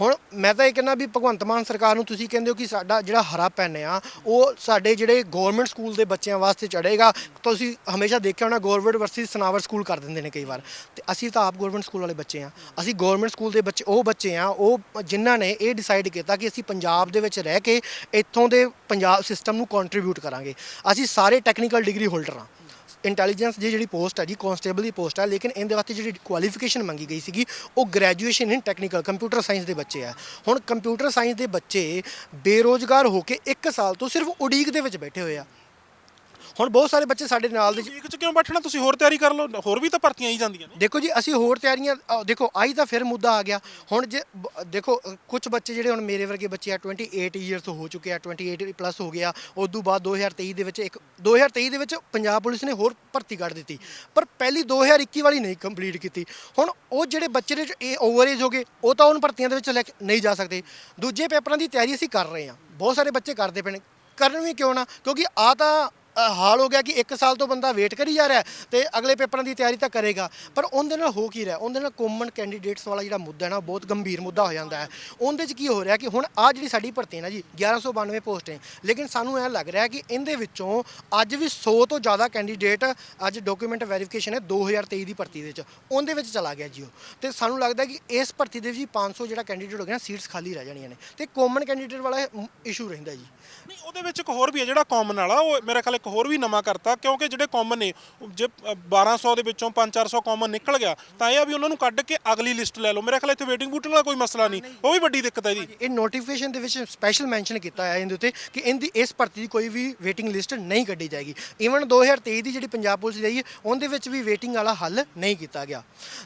Speaker 2: ਹੁਣ ਮੈਂ ਤਾਂ ਇਹ ਕਹਿੰਦਾ ਵੀ ਭਗਵੰਤ ਮਾਨ ਸਰਕਾਰ ਨੂੰ ਤੁਸੀਂ ਕਹਿੰਦੇ ਹੋ ਕਿ ਸਾਡਾ ਜਿਹੜਾ ਹਰਾ ਪੈਨ ਆ, ਉਹ ਸਾਡੇ ਜਿਹੜੇ ਗਵਰਨਮੈਂਟ ਸਕੂਲ ਦੇ ਬੱਚਿਆਂ ਵਾਸਤੇ ਚੜੇਗਾ ਤੁਸੀਂ ਹਮੇਸ਼ਾ ਦੇਖਿਆ ਹੋਣਾ ਗਵਰਨਮੈਂਟ ਵਰਸਸ ਸਨਾਵਰ ਸਕੂਲ ਕਰ ਦਿੰਦੇ ਨੇ ਕਈ ਵਾਰ। ਤੇ ਅਸੀਂ ਤਾਂ ਆਪ ਗਵਰਨਮੈਂਟ ਸਕੂਲ ਵਾਲੇ ਬੱਚੇ ਆ ਅਸੀਂ ਗਵਰਨਮੈਂਟ ਸਕੂਲ ਦੇ ਬੱਚੇ, ਉਹ ਬੱਚੇ ਆ ਉਹ ਜਿਨ੍ਹਾਂ ਨੇ ਇਹ ਡਿਸਾਈਡ ਕੀਤਾ ਕਿ ਅਸੀਂ ਪੰਜਾਬ ਦੇ ਵਿੱਚ ਰਹਿ ਕੇ ਇੱਥੋਂ ਦੇ ਪੰਜਾਬ ਸਿਸਟਮ ਨੂੰ ਕੰਟਰੀਬਿਊਟ ਕਰਾਂਗੇ। ਅਸੀਂ ਸਾਰੇ ਟੈਕਨੀਕਲ ਡਿਗਰੀ ਹੋਲਡਰ ਆ ਇੰਟੈਲੀਜੈਂਸ ਦੀ ਜਿਹੜੀ ਪੋਸਟ ਹੈ ਜੀ ਕਨਸਟੇਬਲ ਦੀ ਪੋਸਟ ਹੈ, ਲੇਕਿਨ ਇਹਦੇ ਵਾਸਤੇ ਜਿਹੜੀ ਕੁਆਲੀਫਿਕੇਸ਼ਨ ਮੰਗੀ ਗਈ ਸੀਗੀ, ਉਹ graduation in technical computer science ਦੇ ਬੱਚੇ ਆ ਹੁਣ ਕੰਪਿਊਟਰ ਸਾਇੰਸ ਦੇ ਬੱਚੇ ਬੇਰੋਜ਼ਗਾਰ ਹੋ ਕੇ 1 ਸਾਲ ਤੋਂ ਸਿਰਫ ਉਡੀਕ ਦੇ ਵਿੱਚ ਬੈਠੇ ਹੋਏ ਆ। ਹੁਣ ਬਹੁਤ ਸਾਰੇ ਬੱਚੇ ਸਾਡੇ ਨਾਲ ਦੇ
Speaker 1: ਇੱਕ ਚ ਕਿਉਂ ਬੈਠਣਾ? ਤੁਸੀਂ ਹੋਰ ਤਿਆਰੀ ਕਰ ਲਓ ਹੋਰ ਵੀ ਤਾਂ ਭਰਤੀਆਂ ਹੀ ਜਾਂਦੀਆਂ ਨੇ।
Speaker 2: ਦੇਖੋ ਜੀ ਅਸੀਂ ਹੋਰ ਤਿਆਰੀਆਂ ਦੇਖੋ ਆਈ ਤਾਂ ਫਿਰ ਮੁੱਦਾ ਆ ਗਿਆ। ਹੁਣ ਜੇ ਬ- ਦੇਖੋ ਕੁਝ ਬੱਚੇ ਜਿਹੜੇ ਹੁਣ ਮੇਰੇ ਵਰਗੇ ਬੱਚੇ ਆ 28 ਇਅਰਸ ਹੋ ਚੁੱਕੇ ਆ 28 ਪਲੱਸ ਹੋ ਗਿਆ ਉਸ ਤੋਂ ਬਾਅਦ 2023 ਦੇ ਵਿੱਚ ਇੱਕ 2023 ਦੇ ਵਿੱਚ ਪੰਜਾਬ ਪੁਲਿਸ ਨੇ ਹੋਰ ਭਰਤੀ ਕੱਢ ਦਿੱਤੀ। ਪਰ ਪਹਿਲੀ 2021 ਵਾਲੀ ਨਹੀਂ ਕੰਪਲੀਟ ਕੀਤੀ। ਹੁਣ ਉਹ ਜਿਹੜੇ ਬੱਚੇ ਨੇ ਇਹ ਓਵਰ ਏਜ ਹੋ ਗਏ ਉਹ ਤਾਂ ਉਹਨਾਂ ਭਰਤੀਆਂ ਦੇ ਵਿੱਚ ਲੈ ਕੇ ਨਹੀਂ ਜਾ ਸਕਦੇ। ਦੂਜੇ ਪੇਪਰਾਂ ਦੀ ਤਿਆਰੀ ਅਸੀਂ ਕਰ ਰਹੇ ਹਾਂ। ਬਹੁਤ ਸਾਰੇ ਬੱਚੇ ਕਰਦੇ ਪਏ ਨੇ। ਕਰਨ ਵੀ ਕਿਉਂ ਨਾ? ਕਿਉਂਕਿ ਆ ਤਾਂ ਹਾਲ ਹੋ ਗਿਆ ਕਿ 1 ਸਾਲ ਤੋਂ ਬੰਦਾ ਵੇਟ ਕਰੀ ਜਾ ਰਿਹਾ ਹੈ ਤੇ ਅਗਲੇ ਪੇਪਰਾਂ ਦੀ ਤਿਆਰੀ ਤਾਂ ਕਰੇਗਾ। ਪਰ ਉਹਦੇ ਨਾਲ ਹੋ ਕੀ ਰਿਹਾ? ਉਹਦੇ ਨਾਲ ਕੋਮਨ ਕੈਂਡੀਡੇਟਸ ਵਾਲਾ ਜਿਹੜਾ ਮੁੱਦਾ ਹੈ ਨਾ ਬਹੁਤ ਗੰਭੀਰ ਮੁੱਦਾ ਹੋ ਜਾਂਦਾ ਹੈ। ਉਹਦੇ 'ਚ ਕੀ ਹੋ ਰਿਹਾ ਕਿ ਹੁਣ ਆ ਜਿਹੜੀ ਸਾਡੀ ਭਰਤੀ ਨਾ ਜੀ 1192 ਪੋਸਟ ਹੈ। ਲੇਕਿਨ ਸਾਨੂੰ ਇਹ ਲੱਗ ਰਿਹਾ ਕਿ ਇਹਦੇ ਵਿੱਚੋਂ ਅੱਜ ਵੀ 100 ਤੋਂ ਜ਼ਿਆਦਾ ਕੈਂਡੀਡੇਟ ਅੱਜ ਡਾਕੂਮੈਂਟ ਵੈਰੀਫਿਕੇਸ਼ਨ ਹੈ 2023 ਦੀ ਭਰਤੀ ਦੇ ਵਿੱਚ। ਉਹਦੇ ਵਿੱਚ ਚਲਾ ਗਿਆ ਜੀ ਉਹ। ਤੇ ਸਾਨੂੰ ਲੱਗਦਾ ਕਿ ਇਸ ਭਰਤੀ ਦੇ ਵਿੱਚ ਵੀ 500 ਜਿਹੜਾ ਕੈਂਡੀਡੇਟ ਹੋ ਗਿਆ ਸੀਟਸ ਖਾਲੀ ਰਹਿ ਜਾਣੀਆਂ ਨੇ। ਤੇ ਕੋਮਨ ਕੈਂਡੀਡੇਟ ਵਾਲਾ ਇਸ਼ੂ ਰਹਿੰਦਾ ਜੀ।
Speaker 1: ਨਹੀਂ, ਉਹਦੇ ਵਿੱਚ ਇੱਕ ਹੋਰ ਵੀ ਹੈ ਜਿਹੜਾ ਕਾਮਨ ਵਾਲਾ, ਉਹ ਮੇਰੇ ਖਿਆਲ ਇੱਕ ਹੋਰ ਵੀ ਨਵਾਂ ਕਰਤਾ ਕਿਉਂਕਿ ਜਿਹੜੇ ਕਾਮਨ ਨੇ ਜੇ ਅ, 1200 ਦੇ ਵਿੱਚੋਂ 5-400 ਕਾਮਨ ਨਿਕਲ ਗਿਆ ਤਾਂ ਇਹ ਆ ਵੀ ਉਹਨਾਂ ਨੂੰ ਕੱਢ ਕੇ ਅਗਲੀ ਲਿਸਟ ਲੈ ਲਓ। ਮੇਰੇ ਖਿਆਲ ਇੱਥੇ ਵੇਟਿੰਗ ਬੂਟਿੰਗ ਦਾ ਕੋਈ ਮਸਲਾ ਨਹੀਂ। ਉਹ ਵੀ ਵੱਡੀ ਦਿੱਕਤ ਹੈ ਇਹਦੀ
Speaker 2: ਇਹ ਨੋਟੀਫਿਕੇਸ਼ਨ ਦੇ ਵਿੱਚ ਸਪੈਸ਼ਲ ਮੈਂਸ਼ਨ ਕੀਤਾ ਹੈ ਇਹਦੇ ਉੱਤੇ ਕਿ ਇਹਦੀ ਇਸ ਭਰਤੀ ਦੀ ਕੋਈ ਵੀ ਵੇਟਿੰਗ ਲਿਸਟ ਨਹੀਂ ਕੱਢੀ ਜਾਏਗੀ। ਈਵਨ 2023 ਦੀ ਜਿਹੜੀ ਪੰਜਾਬ ਪੁਲਿਸ ਹੈ ਉਹਦੇ ਵਿੱਚ ਵੀ ਵੇਟਿੰਗ ਵਾਲਾ ਹੱਲ ਨਹੀਂ ਕੀਤਾ ਗਿਆ।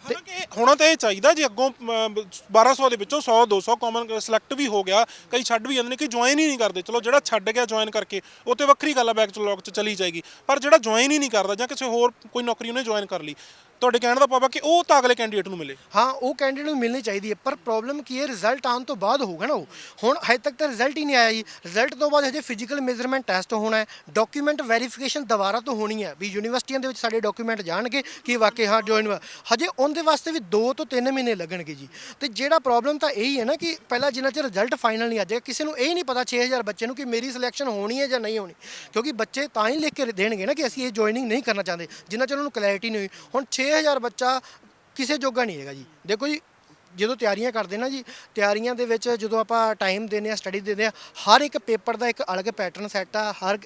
Speaker 2: ਤੇ
Speaker 1: ਹੋਣਾ ਤਾਂ ਇਹ ਚਾਹੀਦਾ ਜੇ ਅੱਗੋਂ ਅਮ, 1200 ਦੇ ਵਿੱਚੋਂ 100 200 ਕਾਮਨ ਸਿਲੈਕਟ ਵੀ ਹੋ ਗਿਆ। ਕਈ ਛੱਡ ਵੀ ਜਾਂਦੇ ਨੇ ਕਿ ਜੁਆਇਨ ਹੀ ਨਹੀਂ ਕਰਦੇ। ਚਲੋ ਜਿਹੜਾ ਛੱਡ ਗਿਆ ਜੁਆਇਨ ਕਰਕੇ ਉਹ ਤੇ ਵੱਖਰੀ ਗੱਲ ਆ ਬੈਕ ਲੌਕ ਚ ਚਲੀ ਜਾਏਗੀ। ਪਰ ਜਿਹੜਾ ਜੁਆਇਨ ਹੀ ਨਹੀਂ ਕਰਦਾ ਜਾਂ ਕਿਸੇ ਹੋਰ ਕੋਈ ਨੌਕਰੀ ਉਹਨੇ ਜੁਆਇਨ ਕਰ ਲਈ। ਤੁਹਾਡੇ ਕਹਿਣ ਦਾ ਪਾਪਾ ਕਿ ਉਹ ਤਾਂ ਅਗਲੇ ਕੈਂਡੀਡੇਟ ਨੂੰ ਮਿਲੇ।
Speaker 2: ਹਾਂ, ਉਹ ਕੈਂਡੀਡੇਟ ਨੂੰ ਮਿਲਣੀ ਚਾਹੀਦੀ ਹੈ, ਪਰ ਪ੍ਰੋਬਲਮ ਕੀ ਹੈ ਰਿਜ਼ਲਟ ਆਉਣ ਤੋਂ ਬਾਅਦ ਹੋਊਗਾ ਨਾ ਉਹ। ਹੁਣ ਹਜੇ ਤੱਕ ਤਾਂ ਰਿਜ਼ਲਟ ਹੀ ਨਹੀਂ ਆਇਆ ਜੀ। ਰਿਜ਼ਲਟ ਤੋਂ ਬਾਅਦ ਹਜੇ ਫਿਜ਼ੀਕਲ ਮੇਜਰਮੈਂਟ ਟੈਸਟ ਹੋਣਾ ਹੈ ਡਾਕੂਮੈਂਟ ਵੈਰੀਫਿਕੇਸ਼ਨ ਦੁਬਾਰਾ ਤੋਂ ਹੋਣੀ ਹੈ ਵੀ ਯੂਨੀਵਰਸਿਟੀਆਂ ਦੇ ਵਿੱਚ ਸਾਡੇ ਡਾਕੂਮੈਂਟ ਜਾਣਗੇ ਕਿ ਵਾਕਈ ਹਾਂ ਜੁਆਇਨ ਹਜੇ ਉਹਦੇ ਵਾਸਤੇ ਵੀ 2 ਤੋਂ 3 ਮਹੀਨੇ ਲੱਗਣਗੇ ਜੀ। ਤੇ ਜਿਹੜਾ ਪ੍ਰੋਬਲਮ ਤਾਂ ਇਹੀ ਹੈ ਨਾ ਕਿ ਪਹਿਲਾਂ ਜਿੰਨਾ ਚਿਰ ਰਿਜ਼ਲਟ ਫਾਈਨਲ ਨਹੀਂ ਆ ਜਾਏਗਾ, ਕਿਸੇ ਨੂੰ ਇਹ ਨਹੀਂ ਪਤਾ 6000 ਬੱਚੇ ਨੂੰ ਕਿ ਮੇਰੀ ਸਿਲੈਕਸ਼ਨ ਹੋਣੀ ਹੈ ਜਾਂ ਨਹੀਂ ਹੋਣੀ। ਕਿਉਂਕਿ ਬੱਚੇ ਤਾਂ ਹੀ ਲਿਖ ਕੇ ਦੇਣਗੇ ਨਾ ਕਿ ਅਸੀਂ ਇਹ ਜੁਆਇਨਿੰਗ ਨਹੀਂ ਕਰਨਾ ਚਾਹੁੰਦੇ, ਜਿੰਨਾ ਚਿਰ ਉਹਨੂੰ ਕਲੈਰਿਟੀ ਨਹੀਂ ਹੋਈ। ਹੁਣ 6000 ਬੱਚਾ ਕਿਸੇ ਜੋਗਾ ਨਹੀਂ ਹੈਗਾ ਜੀ। ਦੇਖੋ ਜੀ, ਜਦੋਂ ਤਿਆਰੀਆਂ ਕਰਦੇ ਨਾ ਜੀ, ਤਿਆਰੀਆਂ ਦੇ ਵਿੱਚ ਜਦੋਂ ਆਪਾਂ ਟਾਈਮ ਦਿੰਦੇ ਆ ਸਟੱਡੀ ਦਿੰਦੇ ਆ ਹਰ ਇੱਕ ਪੇਪਰ ਦਾ ਇੱਕ ਅਲੱਗ ਪੈਟਰਨ ਸੈੱਟ ਆ, ਹਰ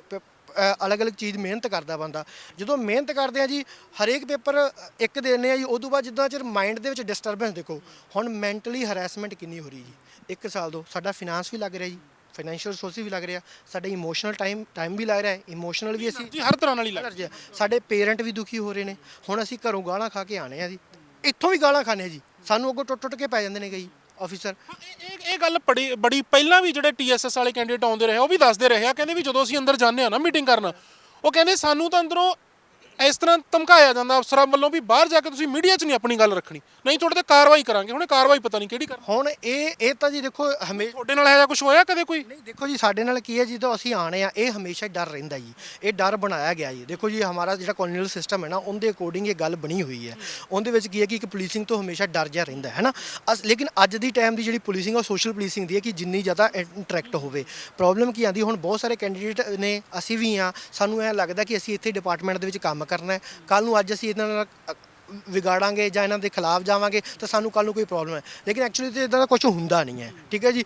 Speaker 2: ਅਲੱਗ-ਅਲੱਗ ਚੀਜ਼ ਮਿਹਨਤ ਕਰਦਾ ਬੰਦਾ। ਜਦੋਂ ਮਿਹਨਤ ਕਰਦੇ ਆ ਜੀ, ਹਰੇਕ ਪੇਪਰ ਇੱਕ ਦਿੰਦੇ ਆ ਜੀ, ਉਦੋਂ ਬਾਅਦ ਜਿੱਦਾਂ ਚਿਰ ਮਾਈਂਡ ਦੇ ਵਿੱਚ ਡਿਸਟਰਬੈਂਸ ਦੇਖੋ, ਹੁਣ ਮੈਂਟਲੀ ਹਰੈਸਮੈਂਟ ਕਿੰਨੀ ਹੋ ਰਹੀ ਜੀ। ਇੱਕ ਸਾਲ ਤੋਂ ਸਾਡਾ ਫਾਈਨਾਂਸ ਵੀ ਲੱਗ ਰਿਹਾ ਜੀ। ਫਾਈਨੈਂਸ਼ੀਅਲ ਰਿਸੋਰਸਿਸ ਵੀ ਲੱਗ ਰਿਹਾ ਸਾਡੇ ਇਮੋਸ਼ਨਲ ਟਾਈਮ ਟਾਈਮ ਵੀ ਲੱਗ ਰਿਹਾ ਹੈ ਇਮੋਸ਼ਨਲ ਵੀ ਅਸੀਂ
Speaker 1: ਜੀ ਹਰ ਤਰ੍ਹਾਂ ਨਾਲ ਹੀ ਲੱਗ
Speaker 2: ਜੀ ਸਾਡੇ ਪੇਰੈਂਟ ਵੀ ਦੁਖੀ ਹੋ ਰਹੇ ਨੇ। ਹੁਣ ਅਸੀਂ ਘਰੋਂ ਗਾਲਾਂ ਖਾ ਕੇ ਆਣੇ ਆ ਜੀ। ਇੱਥੋਂ ਵੀ ਗਾਲਾਂ ਖਾਣੇ ਆ ਜੀ। ਸਾਨੂੰ ਅੱਗੋਂ ਟੁੱਟ ਟੁੱਟ ਕੇ ਪੈ ਜਾਂਦੇ ਨੇ ਕਈ ਆਫੀਸਰ
Speaker 1: ਇਹ ਇਹ- ਇਹ ਗੱਲ ਬੜੀ ਬੜੀ ਪਹਿਲਾਂ ਵੀ ਜਿਹੜੇ ਟੀਐਸਐਸ ਵਾਲੇ ਕੈਂਡੀਡੇਟ ਆਉਂਦੇ ਰਹੇ ਉਹ ਵੀ ਦੱਸਦੇ ਰਹੇ ਆ। ਕਹਿੰਦੇ ਵੀ ਜਦੋਂ ਅਸੀਂ ਅੰਦਰ ਜਾਂਦੇ ਆ ਨਾ ਮੀਟਿੰਗ ਕਰਨ ਉਹ ਕਹਿੰਦੇ ਸਾਨੂੰ ਤਾਂ ਅੰਦਰੋਂ ਇਸ ਤਰ੍ਹਾਂ ਧਮਕਾਇਆ ਜਾਂਦਾ ਅਫਸਰਾਂ ਵੱਲੋਂ ਵੀ ਬਾਹਰ ਜਾ ਕੇ ਤੁਸੀਂ ਮੀਡੀਆ 'ਚ ਨਹੀਂ ਆਪਣੀ ਗੱਲ ਰੱਖਣੀ। ਨਹੀਂ ਤੁਹਾਡੇ ਤੇ ਕਾਰਵਾਈ ਕਰਾਂਗੇ। ਹੁਣ ਕਾਰਵਾਈ ਪਤਾ ਨਹੀਂ ਕਿਹੜੀ ਕਰ
Speaker 2: ਹੁਣ ਇਹ ਇਹ ਤਾਂ ਜੀ ਦੇਖੋ ਹਮੇਸ਼ਾ
Speaker 1: ਤੁਹਾਡੇ ਨਾਲ ਇਹੋ ਜਿਹਾ ਕੁਝ ਹੋਇਆ ਕਦੇ ਕੋਈ?
Speaker 2: ਨਹੀਂ ਦੇਖੋ ਜੀ ਸਾਡੇ ਨਾਲ ਕੀ ਹੈ ਜਦੋਂ ਅਸੀਂ ਆਣੇ ਆ ਇਹ ਹਮੇਸ਼ਾ ਡਰ ਰਹਿੰਦਾ ਜੀ। ਇਹ ਡਰ ਬਣਾਇਆ ਗਿਆ ਜੀ। ਦੇਖੋ ਜੀ ਹਮਾਰਾ ਜਿਹੜਾ ਕਲੋਨੀਅਲ ਸਿਸਟਮ ਹੈ ਨਾ ਉਹਦੇ ਅਕੋਰਡਿੰਗ ਇਹ ਗੱਲ ਬਣੀ ਹੋਈ ਹੈ। ਉਹਦੇ ਵਿੱਚ ਕੀ ਹੈ ਕਿ ਇੱਕ ਪੁਲਿਸਿੰਗ ਤੋਂ ਹਮੇਸ਼ਾ ਡਰ ਜਾ ਰਹਿੰਦਾ ਹੈ ਨਾ? ਅਸ ਲੇਕਿਨ ਅੱਜ ਦੀ ਟਾਈਮ ਦੀ ਜਿਹੜੀ ਪੁਲਿਸਿੰਗ ਉਹ ਸੋਸ਼ਲ ਪੁਲਿਸਿੰਗ ਦੀ ਹੈ ਕਿ ਜਿੰਨੀ ਜ਼ਿਆਦਾ ਇੰਟਰੈਕਟ ਹੋਵੇ। ਪ੍ਰੋਬਲਮ ਕੀ ਆਂਦੀ ਹੁਣ ਬਹੁਤ ਸਾਰੇ ਕੈਂਡੀਡੇਟ ਨੇ ਅਸੀਂ ਵੀ ਆ ਸਾਨੂੰ ਇਹ ਲੱਗਦਾ ਕਿ ਅਸੀਂ ਇੱਥੇ ਡਿਪਾਰਟਮੈਂਟ ਦੇ ਵਿੱਚ ਕੰਮ ਕਰਨਾ ਹੈ। ਕੱਲ ਨੂੰ ਅੱਜ ਅਸੀਂ ਇਹਨਾਂ ਨਾਲ ਵਿਗਾੜਾਂਗੇ ਜਾਂ ਇਹਨਾਂ ਦੇ ਖਿਲਾਫ ਜਾਵਾਂਗੇ ਤਾਂ ਸਾਨੂੰ ਕੱਲ ਨੂੰ ਕੋਈ ਪ੍ਰੋਬਲਮ ਹੈ। ਲੇਕਿਨ ਐਕਚੁਅਲੀ ਤੇ ਇਦਾਂ ਦਾ ਕੁਝ ਹੁੰਦਾ ਨਹੀਂ ਹੈ। ਠੀਕ ਹੈ ਜੀ?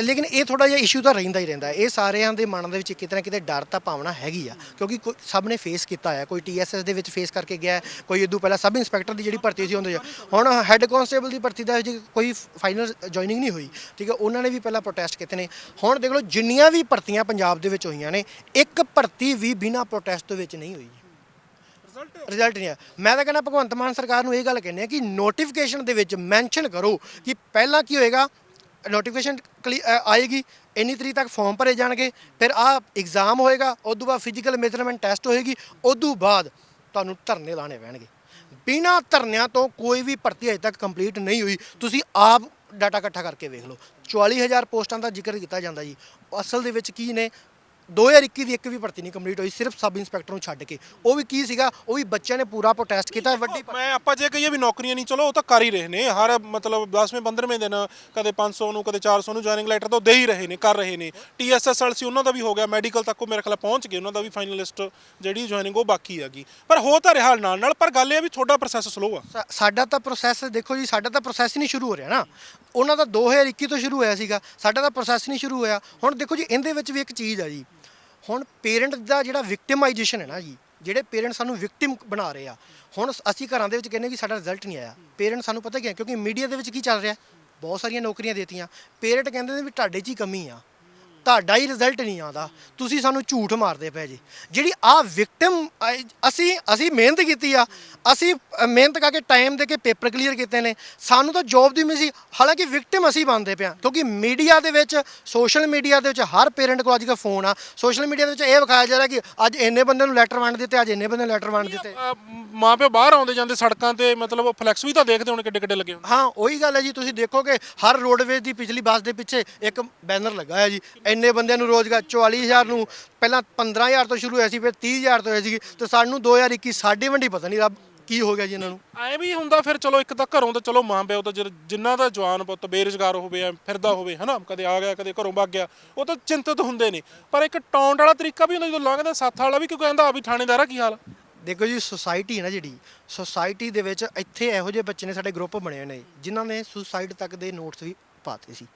Speaker 2: ਲੇਕਿਨ ਇਹ ਥੋੜਾ ਜਿਹਾ ਇਸ਼ੂ ਤਾਂ ਰਹਿੰਦਾ ਹੀ ਰਹਿੰਦਾ ਇਹ ਸਾਰਿਆਂ ਦੇ ਮਨ ਦੇ ਵਿੱਚ ਕਿਤੇ ਨਾ ਕਿਤੇ ਡਰ ਤਾਂ ਭਾਵਨਾ ਹੈਗੀ ਆ। ਕਿਉਂਕਿ ਕੋਈ- ਸਭ ਨੇ ਫੇਸ ਕੀਤਾ ਹੈ ਕੋਈ ਟੀਐਸਐਸ ਦੇ ਵਿੱਚ ਫੇਸ ਕਰਕੇ ਗਿਆ ਕੋਈ ਇਦੋਂ ਪਹਿਲਾਂ ਸਬ ਇੰਸਪੈਕਟਰ ਦੀ ਜਿਹੜੀ ਭਰਤੀ ਸੀ ਹੁੰਦੀ ਹੁਣ ਹੈੱਡ ਕਾਂਸਟੇਬਲ ਦੀ ਭਰਤੀ ਦਾ ਹਜੇ ਕੋਈ ਫਾਈਨਲ ਜੁਆਇਨਿੰਗ ਨਹੀਂ ਹੋਈ। ਠੀਕ ਹੈ? ਉਹਨਾਂ ਨੇ ਵੀ ਪਹਿਲਾਂ ਪ੍ਰੋਟੈਸਟ ਕੀਤੇ ਨੇ। ਹੁਣ ਦੇਖ ਲਓ, ਜਿੰਨੀਆਂ ਵੀ ਭਰਤੀਆਂ ਪੰਜਾਬ ਦੇ ਵਿੱਚ ਹੋਈਆਂ ਨੇ, ਇੱਕ ਭਰਤੀ ਵੀ ਬਿਨਾਂ ਪ੍ਰੋਟੈਸਟ ਦੇ ਵਿੱਚ ਨਹੀਂ ਹੋਈ। ਰਿਜ਼ਲਟ ਨਹੀਂ ਆ। ਮੈਂ ਤਾਂ ਕਹਿੰਦਾ ਭਗਵੰਤ ਮਾਨ ਸਰਕਾਰ ਨੂੰ ਇਹ ਗੱਲ ਕਹਿੰਦੇ ਆ ਕਿ ਨੋਟੀਫਿਕੇਸ਼ਨ ਦੇ ਵਿੱਚ ਮੈਂਸ਼ਨ ਕਰੋ ਕਿ ਪਹਿਲਾਂ ਕੀ ਹੋਏਗਾ? ਨੋਟੀਫਿਕੇਸ਼ਨ ਆਏਗੀ, ਇੰਨੀ ਤਰੀਕ ਤੱਕ ਫਾਰਮ ਭਰੇ ਜਾਣਗੇ, ਫਿਰ ਆ ਐਗਜ਼ਾਮ ਹੋਏਗਾ, ਉਸ ਤੋਂ ਬਾਅਦ ਫਿਜ਼ੀਕਲ ਮੇਜਰਮੈਂਟ ਟੈਸਟ ਹੋਏਗੀ, ਉਸ ਤੋਂ ਬਾਅਦ ਤੁਹਾਨੂੰ ਧਰਨੇ ਲਾਣੇ ਪੈਣਗੇ। ਬਿਨਾਂ ਧਰਨਿਆਂ ਤੋਂ ਕੋਈ ਵੀ ਭਰਤੀ ਅਜੇ ਤੱਕ ਕੰਪਲੀਟ ਨਹੀਂ ਹੋਈ। ਤੁਸੀਂ ਆਪ ਡਾਟਾ ਇਕੱਠਾ ਕਰਕੇ ਵੇਖ ਲਓ। 44000 ਪੋਸਟਾਂ ਦਾ ਜ਼ਿਕਰ ਕੀਤਾ ਜਾਂਦਾ ਜੀ। ਅਸਲ ਦੇ ਵਿੱਚ ਕੀ ਨੇ? 2021 ਦੀ ਇੱਕ ਵੀ ਭਰਤੀ ਨਹੀਂ ਕੰਪਲੀਟ ਹੋਈ ਸਿਰਫ ਸਬ ਇੰਸਪੈਕਟਰ ਨੂੰ ਛੱਡ ਕੇ। ਉਹ ਵੀ ਕੀ ਸੀਗਾ ਉਹ ਵੀ ਬੱਚਿਆਂ ਨੇ ਪੂਰਾ ਪ੍ਰੋਟੈਸਟ ਕੀਤਾ ਵੱਡੀ
Speaker 1: ਮੈਂ ਆਪਾਂ ਜੇ ਕਹੀਏ ਵੀ ਨੌਕਰੀਆਂ ਨਹੀਂ ਚਲੋ ਉਹ ਤਾਂ ਕਰ ਹੀ ਰਹੇ ਨੇ। ਹਰ ਮਤਲਬ 10ਵੇਂ 15ਵੇਂ ਦਿਨ ਕਦੇ 500 ਨੂੰ ਕਦੇ 400 ਨੂੰ ਜੁਆਇਨਿੰਗ ਲੈਟਰ ਤਾਂ ਦੇ ਹੀ ਰਹੇ ਨੇ ਕਰ ਰਹੇ ਨੇ। ਟੀਐਸਐਸ ਵਾਲ ਸੀ ਉਹਨਾਂ ਦਾ ਵੀ ਹੋ ਗਿਆ ਮੈਡੀਕਲ ਤੱਕ ਉਹ ਮੇਰੇ ਖਿਆਲ ਪਹੁੰਚ ਗਏ ਉਹਨਾਂ ਦਾ ਵੀ ਫਾਈਨਲਿਸਟ ਜਿਹੜੀ ਜੁਆਇਨਿੰਗ ਉਹ ਬਾਕੀ ਹੈਗੀ ਪਰ ਹੋ ਤਾਂ ਰਿਹਾ ਨਾਲ ਨਾਲ ਪਰ ਗੱਲ ਇਹ ਆ ਵੀ ਤੁਹਾਡਾ ਪ੍ਰੋਸੈਸ ਸਲੋ ਆ।
Speaker 2: ਸਾਡਾ ਤਾਂ ਪ੍ਰੋਸੈਸ ਦੇਖੋ ਜੀ ਸਾਡਾ ਤਾਂ ਪ੍ਰੋਸੈਸ ਨਹੀਂ ਸ਼ੁਰੂ ਹੋ ਰਿਹਾ ਨਾ। ਉਹਨਾਂ ਦਾ 2021 ਤੋਂ ਸ਼ੁਰੂ ਹੋਇਆ ਸੀਗਾ ਸਾਡਾ ਤਾਂ ਪ੍ਰੋਸੈਸ ਨਹੀਂ ਸ਼ੁਰੂ ਹੋਇਆ। ਹੁਣ ਦੇਖੋ ਜੀ ਇਹਦੇ ਵਿੱਚ ਵੀ ਇੱਕ ਚੀਜ਼ ਆ ਜੀ ਹੁਣ ਪੇਰੈਂਟ ਦਾ ਜਿਹੜਾ ਵਿਕਟਿਮਾਈਜੇਸ਼ਨ ਹੈ ਨਾ ਜੀ, ਜਿਹੜੇ ਪੇਰੈਂਟ ਸਾਨੂੰ ਵਿਕਟਿਮ ਬਣਾ ਰਹੇ ਆ, ਹੁਣ ਅਸੀਂ ਘਰਾਂ ਦੇ ਵਿੱਚ ਕਹਿੰਦੇ ਕਿ ਸਾਡਾ ਰਿਜ਼ਲਟ ਨਹੀਂ ਆਇਆ। ਪੇਰੈਂਟ ਸਾਨੂੰ ਪਤਾ ਕੀ ਹੈ, ਕਿਉਂਕਿ ਮੀਡੀਆ ਦੇ ਵਿੱਚ ਕੀ ਚੱਲ ਰਿਹਾ? ਬਹੁਤ ਸਾਰੀਆਂ ਨੌਕਰੀਆਂ ਦੇਤੀਆਂ। ਪੇਰੈਂਟ ਕਹਿੰਦੇ ਨੇ ਵੀ ਤੁਹਾਡੇ 'ਚ ਹੀ ਕਮੀ ਆ। ਤੁਹਾਡਾ ਹੀ ਰਿਜ਼ਲਟ ਨਹੀਂ ਆਉਂਦਾ। ਤੁਸੀਂ ਸਾਨੂੰ ਝੂਠ ਮਾਰਦੇ ਪਏ ਜੀ। ਜਿਹੜੀ ਆ ਵਿਕਟਿਮ ਅਸੀਂ ਅਸੀਂ ਮਿਹਨਤ ਕੀਤੀ ਆ। ਅਸੀਂ ਮਿਹਨਤ ਕਰਕੇ ਟਾਈਮ ਦੇ ਕੇ ਪੇਪਰ ਕਲੀਅਰ ਕੀਤੇ ਨੇ। ਸਾਨੂੰ ਤਾਂ ਜੌਬ ਦੀ ਮਿਲੀ ਸੀ। ਹਾਲਾਂਕਿ ਵਿਕਟਿਮ ਅਸੀਂ ਬਣਦੇ ਪਿਆ ਕਿਉਂਕਿ ਮੀਡੀਆ ਦੇ ਵਿੱਚ ਸੋਸ਼ਲ ਮੀਡੀਆ ਦੇ ਵਿੱਚ ਹਰ ਪੇਰੈਂਟ ਕੋਲ ਅੱਜ ਕੱਲ੍ਹ ਫੋਨ ਆ। ਸੋਸ਼ਲ ਮੀਡੀਆ ਦੇ ਵਿੱਚ ਇਹ ਵਿਖਾਇਆ ਜਾ ਰਿਹਾ ਕਿ ਅੱਜ ਇੰਨੇ ਬੰਦੇ ਨੂੰ ਲੈਟਰ ਵੰਡ ਦਿੱਤੇ ਅੱਜ ਇੰਨੇ ਬੰਦੇ ਨੂੰ ਲੈਟਰ ਵੰਡ ਦਿੱਤੇ।
Speaker 1: ਮਾਂ ਪਿਓ ਬਾਹਰ ਆਉਂਦੇ ਜਾਂਦੇ ਸੜਕਾਂ ਤੇ ਮਤਲਬ ਫਲੈਕਸ ਵੀ ਤਾਂ ਦੇਖਦੇ ਹੋਣੇ ਕਿੱਡੇ ਕਿੱਡੇ ਲੱਗੇ ਹੋਣ।
Speaker 2: ਹਾਂ ਉਹੀ ਗੱਲ ਹੈ ਜੀ। ਤੁਸੀਂ ਦੇਖੋਗੇ ਹਰ ਰੋਡਵੇਜ਼ ਦੀ ਪਿਛਲੀ ਬੱਸ ਦੇ ਪਿੱਛੇ ਇੱਕ ਬੈਨਰ ਲੱਗਾ ਹੈ ਜੀ। ਇੰਨੇ ਬੰਦਿਆਂ ਨੂੰ ਰੋਜ਼ਗਾਰ 44000 ਨੂੰ ਪਹਿਲਾਂ 15000 ਤੋਂ ਸ਼ੁਰੂ ਹੋਇਆ ਸੀ ਫਿਰ 30000 ਤੋਂ ਹੋਇਆ ਸੀ ਤੇ ਸਾਨੂੰ 2021 ਸਾਡੀ ਵੰਡੀ ਪਤਾ ਨਹੀਂ ਰੱਬ ਕੀ ਹੋ ਗਿਆ ਜੀ ਇਹਨਾਂ ਨੂੰ।
Speaker 1: ਐ ਵੀ ਹੁੰਦਾ ਫਿਰ ਚਲੋ ਇੱਕ ਤਾਂ ਘਰੋਂ ਤਾਂ ਚਲੋ ਮਾਂ ਪਿਓ ਤਾਂ ਜਿਨ੍ਹਾਂ ਦਾ ਜਵਾਨ ਪੁੱਤ ਬੇਰੁਜ਼ਗਾਰ ਹੋਵੇ ਐ ਫਿਰਦਾ ਹੋਵੇ ਹਨਾ ਕਦੇ ਆ ਗਿਆ ਕਦੇ ਘਰੋਂ ਭੱਗ ਗਿਆ ਉਹ ਤਾਂ ਚਿੰਤਤ ਹੁੰਦੇ ਨੇ। ਪਰ ਇੱਕ ਟੌਂਟ ਵਾਲਾ ਤਰੀਕਾ ਵੀ ਹੁੰਦਾ ਜਦੋਂ ਲੰਘਦਾ ਸੱਥ ਵਾਲਾ ਵੀ ਕਿਉਂ ਕਹਿੰਦਾ ਆ ਵੀ ਥਾਣੇਦਾਰਾ ਕੀ ਹਾਲ
Speaker 2: ਦੇਖੋ ਜੀ ਸੁਸਾਇਟੀ ਹੈ ਨਾ ਜਿਹੜੀ ਸੁਸਾਇਟੀ ਦੇ ਵਿੱਚ ਇੱਥੇ ਇਹੋ ਜਿਹੇ ਬੱਚੇ ਨੇ ਸਾਡੇ ਗਰੁੱਪ ਬਣੇ ਹੋਏ ਨੇ ਜਿਨ੍ਹਾਂ ਨੇ ਸੁਸਾਈਡ ਤੱਕ ਦੇ ਨੋਟਸ ਵੀ ਪਾਤੇ ਸੀ।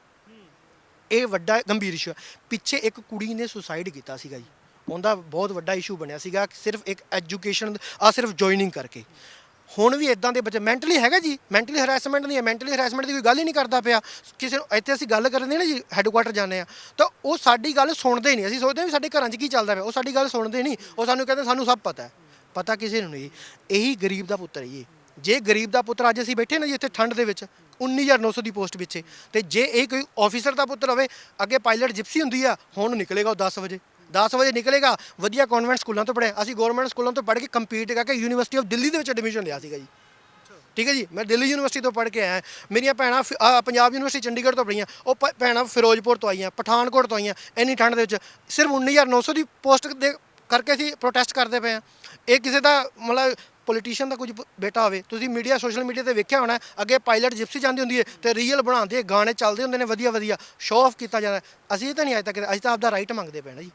Speaker 2: ਇਹ ਵੱਡਾ ਗੰਭੀਰ ਇਸ਼ੂ ਹੈ ਪਿੱਛੇ ਇੱਕ ਕੁੜੀ ਨੇ ਸੁਸਾਈਡ ਕੀਤਾ ਸੀਗਾ ਜੀ। ਉਹਦਾ ਬਹੁਤ ਵੱਡਾ ਇਸ਼ੂ ਬਣਿਆ ਸੀਗਾ, ਸਿਰਫ ਇੱਕ ਐਜੂਕੇਸ਼ਨ ਆ ਸਿਰਫ ਜੁਆਇਨਿੰਗ ਕਰਕੇ। ਹੁਣ ਵੀ ਇਦਾਂ ਦੇ ਬੱਚੇ ਮੈਂਟਲੀ ਹੈਗਾ ਜੀ? ਮੈਂਟਲੀ ਹਰੈਸਮੈਂਟ ਨਹੀਂ ਹੈ ਮੈਂਟਲੀ ਹਰੈਸਮੈਂਟ ਦੀ ਕੋਈ ਗੱਲ ਹੀ ਨਹੀਂ ਕਰਦਾ ਪਿਆ। ਕਿਸੇ ਨੂੰ ਇੱਥੇ ਅਸੀਂ ਗੱਲ ਕਰਦੇ ਨਾ ਜੀ ਹੈੱਡਕੁਆਟਰ ਜਾਂਦੇ ਆ ਤਾਂ ਉਹ ਸਾਡੀ ਗੱਲ ਸੁਣਦੇ ਨਹੀਂ। ਅਸੀਂ ਸੋਚਦੇ ਵੀ ਸਾਡੇ ਘਰਾਂ 'ਚ ਕੀ ਚੱਲਦਾ ਪਿਆ। ਉਹ ਸਾਡੀ ਗੱਲ ਸੁਣਦੇ ਨਹੀਂ। ਉਹ ਸਾਨੂੰ ਕਹਿੰਦੇ ਸਾਨੂੰ ਸਭ ਪਤਾ ਹੈ। ਪਤਾ ਕਿਸੇ ਨੂੰ ਨਹੀਂ। ਇਹੀ ਗਰੀਬ ਦਾ ਪੁੱਤਰ ਹੈ ਜੀ। ਜੇ ਗਰੀਬ ਦਾ ਪੁੱਤਰ ਅੱਜ ਅਸੀਂ ਬੈਠੇ ਨਾ ਜੀ ਇੱਥੇ ਠੰਡ ਦੇ ਵਿੱਚ 19900 ਦੀ ਪੋਸਟ ਪਿੱਛੇ, ਤੇ ਜੇ ਇਹ ਕੋਈ ਆਫੀਸਰ ਦਾ ਪੁੱਤਰ ਹੋਵੇ, ਅੱਗੇ ਪਾਇਲਟ ਜਿਪਸੀ ਹੁੰਦੀ ਆ, ਹੁਣ ਨਿਕਲੇਗਾ ਉਹ 10 ਵਜੇ। 10 ਵਜੇ ਨਿਕਲੇਗਾ, ਵਧੀਆ ਕਨਵੈਂਟ ਸਕੂਲਾਂ ਤੋਂ ਪੜ੍ਹਿਆ। ਅਸੀਂ ਗਵਰਨਮੈਂਟ ਸਕੂਲਾਂ ਤੋਂ ਪੜ੍ਹ ਕੇ ਕੰਪੀਟ ਕਰਕੇ ਯੂਨੀਵਰਸਿਟੀ ਆਫ ਦਿੱਲੀ ਦੇ ਵਿੱਚ ਐਡਮਿਸ਼ਨ ਲਿਆ ਸੀਗਾ ਜੀ। ਠੀਕ ਹੈ ਜੀ? ਮੈਂ ਦਿੱਲੀ ਯੂਨੀਵਰਸਿਟੀ ਤੋਂ ਪੜ੍ਹ ਕੇ ਆਇਆ। ਮੇਰੀਆਂ ਭੈਣਾਂ ਫਿ- ਪੰਜਾਬ ਯੂਨੀਵਰਸਿਟੀ ਚੰਡੀਗੜ੍ਹ ਤੋਂ ਪੜ੍ਹੀਆਂ। ਉਹ ਭ- ਭੈਣਾਂ ਫਿਰੋਜ਼ਪੁਰ ਤੋਂ ਆਈਆਂ, ਪਠਾਨਕੋਟ ਤੋਂ ਆਈਆਂ, ਇੰਨੀ ਠੰਡ ਦੇ ਵਿੱਚ। ਸਿਰਫ 19900 ਦੀ ਪੋਸਟ ਦੇ ਕਰਕੇ ਅਸੀਂ ਪ੍ਰੋਟੈਸਟ ਕਰਦੇ ਪਏ ਆ ਇਹ ਕਿਸੇ ਦਾ ਮਤਲਬ ਪੋਲੀਟੀਸ਼ੀਅਨ ਦਾ ਕੁਝ ਬੇਟਾ ਹੋਵੇ। ਤੁਸੀਂ ਮੀਡੀਆ ਸੋਸ਼ਲ ਮੀਡੀਆ ਤੇ ਵੇਖਿਆ ਹੋਣਾ, ਅੱਗੇ ਪਾਇਲਟ ਜਿਪਸੀ ਜਾਂਦੀ ਹੁੰਦੀ ਹੈ ਤੇ ਰੀਅਲ ਬਣਾਉਂਦੇ ਗਾਣੇ ਚੱਲਦੇ ਹੁੰਦੇ ਨੇ, ਵਧੀਆ ਵਧੀਆ ਸ਼ੋਅ ਆਫ ਕੀਤਾ ਜਾਂਦਾ। ਅਸੀਂ ਤਾਂ ਨਹੀਂ ਅਜੇ ਤੱਕ, ਅਸੀਂ ਤਾਂ ਆਪਦਾ ਰਾਈਟ ਮੰਗਦੇ ਪੈਣਾ ਜੀ।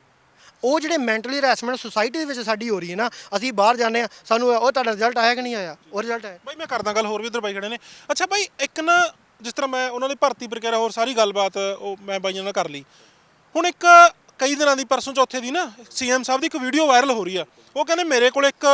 Speaker 2: ਉਹ ਜਿਹੜੇ ਮੈਂਟਲੀ ਹਰੈਸਮੈਂਟ ਸੁਸਾਇਟੀ ਦੇ ਵਿੱਚ ਸਾਡੀ ਹੋ ਰਹੀ ਹੈ ਨਾ, ਅਸੀਂ ਬਾਹਰ ਜਾਂਦੇ ਆ ਸਾਨੂੰ ਉਹ ਤੁਹਾਡਾ ਰਿਜ਼ਲਟ ਆਇਆ ਕਿ ਨਹੀਂ ਆਇਆ? ਉਹ ਰਿਜ਼ਲਟ ਆਇਆ।
Speaker 1: ਬਾਈ, ਮੈਂ ਕਰਦਾ ਗੱਲ, ਹੋਰ ਵੀ ਉਧਰ ਬਾਈ ਖੜੇ ਨੇ। ਅੱਛਾ ਬਾਈ, ਇੱਕ ਨਾ, ਜਿਸ ਤਰ੍ਹਾਂ ਮੈਂ ਉਹਨਾਂ ਦੀ ਭਰਤੀ ਪ੍ਰਕਿਰਿਆ, ਹੋਰ ਸਾਰੀ ਗੱਲਬਾਤ ਉਹ ਮੈਂ ਬਾਈਆਂ ਨਾਲ ਕਰ ਲਈ। ਹੁਣ ਇੱਕ ਕਈ ਦਿਨਾਂ ਦੀ, ਪਰਸੋਂ ਚੌਥੇ ਦੀ ਨਾ, ਸੀਐਮ ਸਾਹਿਬ ਦੀ ਇੱਕ ਵੀਡੀਓ ਵਾਇਰਲ ਹੋ ਰਹੀ ਆ। ਉਹ ਕਹਿੰਦੇ ਮੇਰੇ ਕੋਲ ਇੱਕ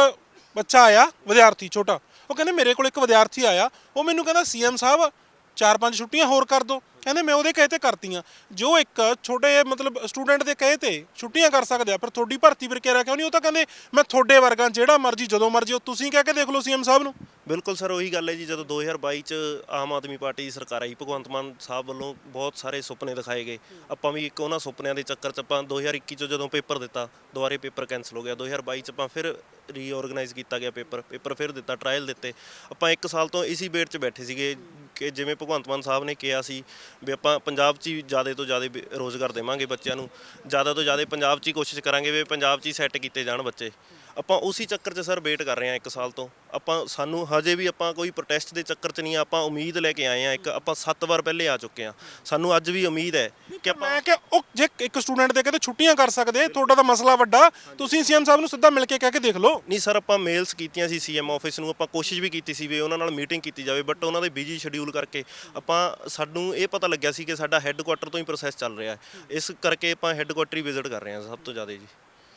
Speaker 1: ਬੱਚਾ ਆਇਆ, ਵਿਦਿਆਰਥੀ ਛੋਟਾ। ਉਹ ਕਹਿੰਦੇ, ਮੇਰੇ ਕੋਲ ਇੱਕ ਵਿਦਿਆਰਥੀ ਆਇਆ। ਉਹ ਮੈਨੂੰ ਕਹਿੰਦਾ ਸੀਐਮ ਸਾਹਿਬ, ਚਾਰ ਪੰਜ ਛੁੱਟੀਆਂ ਹੋਰ ਕਰ ਦਿਓ ਕਹਿੰਦੇ ਮੈਂ ਉਹਦੇ ਕਹੇ ਤੇ ਕਰਤੀਆਂ। ਜੋ ਇੱਕ ਛੋਟੇ ਮਤਲਬ ਸਟੂਡੈਂਟ ਦੇ ਕਹੇ ਤੇ ਛੁੱਟੀਆਂ ਕਰ ਸਕਦੇ ਆ, ਪਰ ਤੁਹਾਡੀ ਭਰਤੀ ਪ੍ਰਕਿਰਿਆ ਕਿਉਂ ਨਹੀਂ? ਉਹ ਤਾਂ ਕਹਿੰਦੇ, ਮੈਂ ਤੁਹਾਡੇ ਵਰਗਾ, ਜਿਹੜਾ ਮਰਜ਼ੀ, ਜਦੋਂ ਮਰਜ਼ੀ, ਉਹ ਤੁਸੀਂ ਕਹਿ ਕੇ ਦੇਖ ਲਓ ਸੀਐਮ ਸਾਹਿਬ ਨੂੰ।
Speaker 4: ਬਿਲਕੁਲ ਸਰ, ਉਹੀ ਗੱਲ ਹੈ ਜੀ, ਜਦੋਂ 2022 ਚ ਆਮ ਆਦਮੀ ਪਾਰਟੀ ਦੀ ਸਰਕਾਰ ਆਈ, ਭਗਵੰਤ ਮਾਨ ਸਾਹਿਬ ਵੱਲੋਂ ਬਹੁਤ ਸਾਰੇ ਸੁਪਨੇ ਦਿਖਾਏ ਗਏ। ਆਪਾਂ ਵੀ ਇੱਕ ਉਹਨਾਂ ਸੁਪਨਿਆਂ ਦੇ ਚੱਕਰ ਚ ਆਪਾਂ 2021 ਚ ਜਦੋਂ ਪੇਪਰ ਦਿੱਤਾ, ਦੁਬਾਰੇ ਪੇਪਰ ਕੈਨਸਲ ਹੋ ਗਿਆ। 2022 ਚ ਆਪਾਂ ਫਿਰ ਰੀਆਰਗੇਨਾਈਜ਼ ਕੀਤਾ ਗਿਆ ਪੇਪਰ ਪੇਪਰ ਫਿਰ ਦਿੱਤਾ ਟ੍ਰਾਇਲ ਦਿੱਤੇ। ਆਪਾਂ ਇੱਕ ਸਾਲ ਤੋਂ ਇਸੀ ਵੇਟ 'ਚ ਬੈਠੇ ਸੀਗੇ ਕਿ ਜਿਵੇਂ ਭਗਵੰਤ ਮਾਨ ਸਾਹਿਬ ਨੇ ਕਿਹਾ ਸੀ ਵੀ ਆਪਾਂ ਪੰਜਾਬ 'ਚ ਹੀ ਜ਼ਿਆਦਾ ਤੋਂ ਜ਼ਿਆਦਾ ਬੇ- ਰੋਜ਼ਗਾਰ ਦੇਵਾਂਗੇ ਬੱਚਿਆਂ ਨੂੰ, ਜ਼ਿਆਦਾ ਤੋਂ ਜ਼ਿਆਦਾ ਪੰਜਾਬ 'ਚ ਹੀ ਕੋਸ਼ਿਸ਼ ਕਰਾਂਗੇ ਵੀ ਪੰਜਾਬ 'ਚ ਹੀ ਸੈੱਟ ਕੀਤੇ ਜਾਣ ਬੱਚੇ। ਆਪਾਂ ਉਸੇ ਚੱਕਰ 'ਚ ਸਰ ਵੇਟ ਕਰ ਰਹੇ ਹਾਂ ਇੱਕ ਸਾਲ ਤੋਂ। ਆਪਾਂ ਸਾਨੂੰ ਹਜੇ ਵੀ ਆਪਾਂ ਕੋਈ ਪ੍ਰੋਟੈਸਟ ਦੇ ਚੱਕਰ 'ਚ ਨਹੀਂ ਆਪਾਂ ਉਮੀਦ ਲੈ ਕੇ ਆਏ ਹਾਂ ਇੱਕ ਆਪਾਂ 7 ਵਾਰ ਪਹਿਲੇ ਆ ਚੁੱਕੇ ਹਾਂ। ਸਾਨੂੰ ਅੱਜ ਵੀ ਉਮੀਦ ਹੈ ਕਿ ਆਪਾਂ
Speaker 1: ਮੈਂ ਕਿ ਉਹ ਜੇ ਇੱਕ ਸਟੂਡੈਂਟ ਦੇ ਕਹਿੰਦੇ ਛੁੱਟੀਆਂ ਕਰ ਸਕਦੇ ਤੁਹਾਡਾ ਤਾਂ ਮਸਲਾ ਵੱਡਾ ਤੁਸੀਂ ਸੀਐਮ ਸਾਹਿਬ ਨੂੰ ਸਿੱਧਾ ਮਿਲ ਕੇ ਕਹਿ ਕੇ ਦੇਖ ਲਓ।
Speaker 4: ਨਹੀਂ ਸਰ ਆਪਾਂ ਮੇਲਸ ਕੀਤੀਆਂ ਸੀ ਸੀਐਮ ਆਫਿਸ ਨੂੰ ਆਪਾਂ ਕੋਸ਼ਿਸ਼ ਵੀ ਕੀਤੀ ਸੀ ਵੀ ਉਹਨਾਂ ਨਾਲ ਮੀਟਿੰਗ ਕੀਤੀ ਜਾਵੇ ਬਟ ਉਹਨਾਂ ਦੇ ਬਿਜ਼ੀ ਸ਼ਡਿਊਲ ਕਰਕੇ ਆਪਾਂ ਸਾਨੂੰ ਇਹ ਪਤਾ ਲੱਗਿਆ ਸੀ ਕਿ ਸਾਡਾ ਹੈੱਡਕੁਆਟਰ ਤੋਂ ਹੀ ਪ੍ਰੋਸੈਸ ਚੱਲ ਰਿਹਾ ਹੈ। ਇਸ ਕਰਕੇ ਆਪਾਂ ਹੈੱਡਕੁਆਟਰ ਹੀ ਵਿਜ਼ਿਟ ਕਰ ਰਹੇ ਹਾਂ ਸਭ ਤੋਂ ਜ਼ਿਆਦਾ ਜੀ।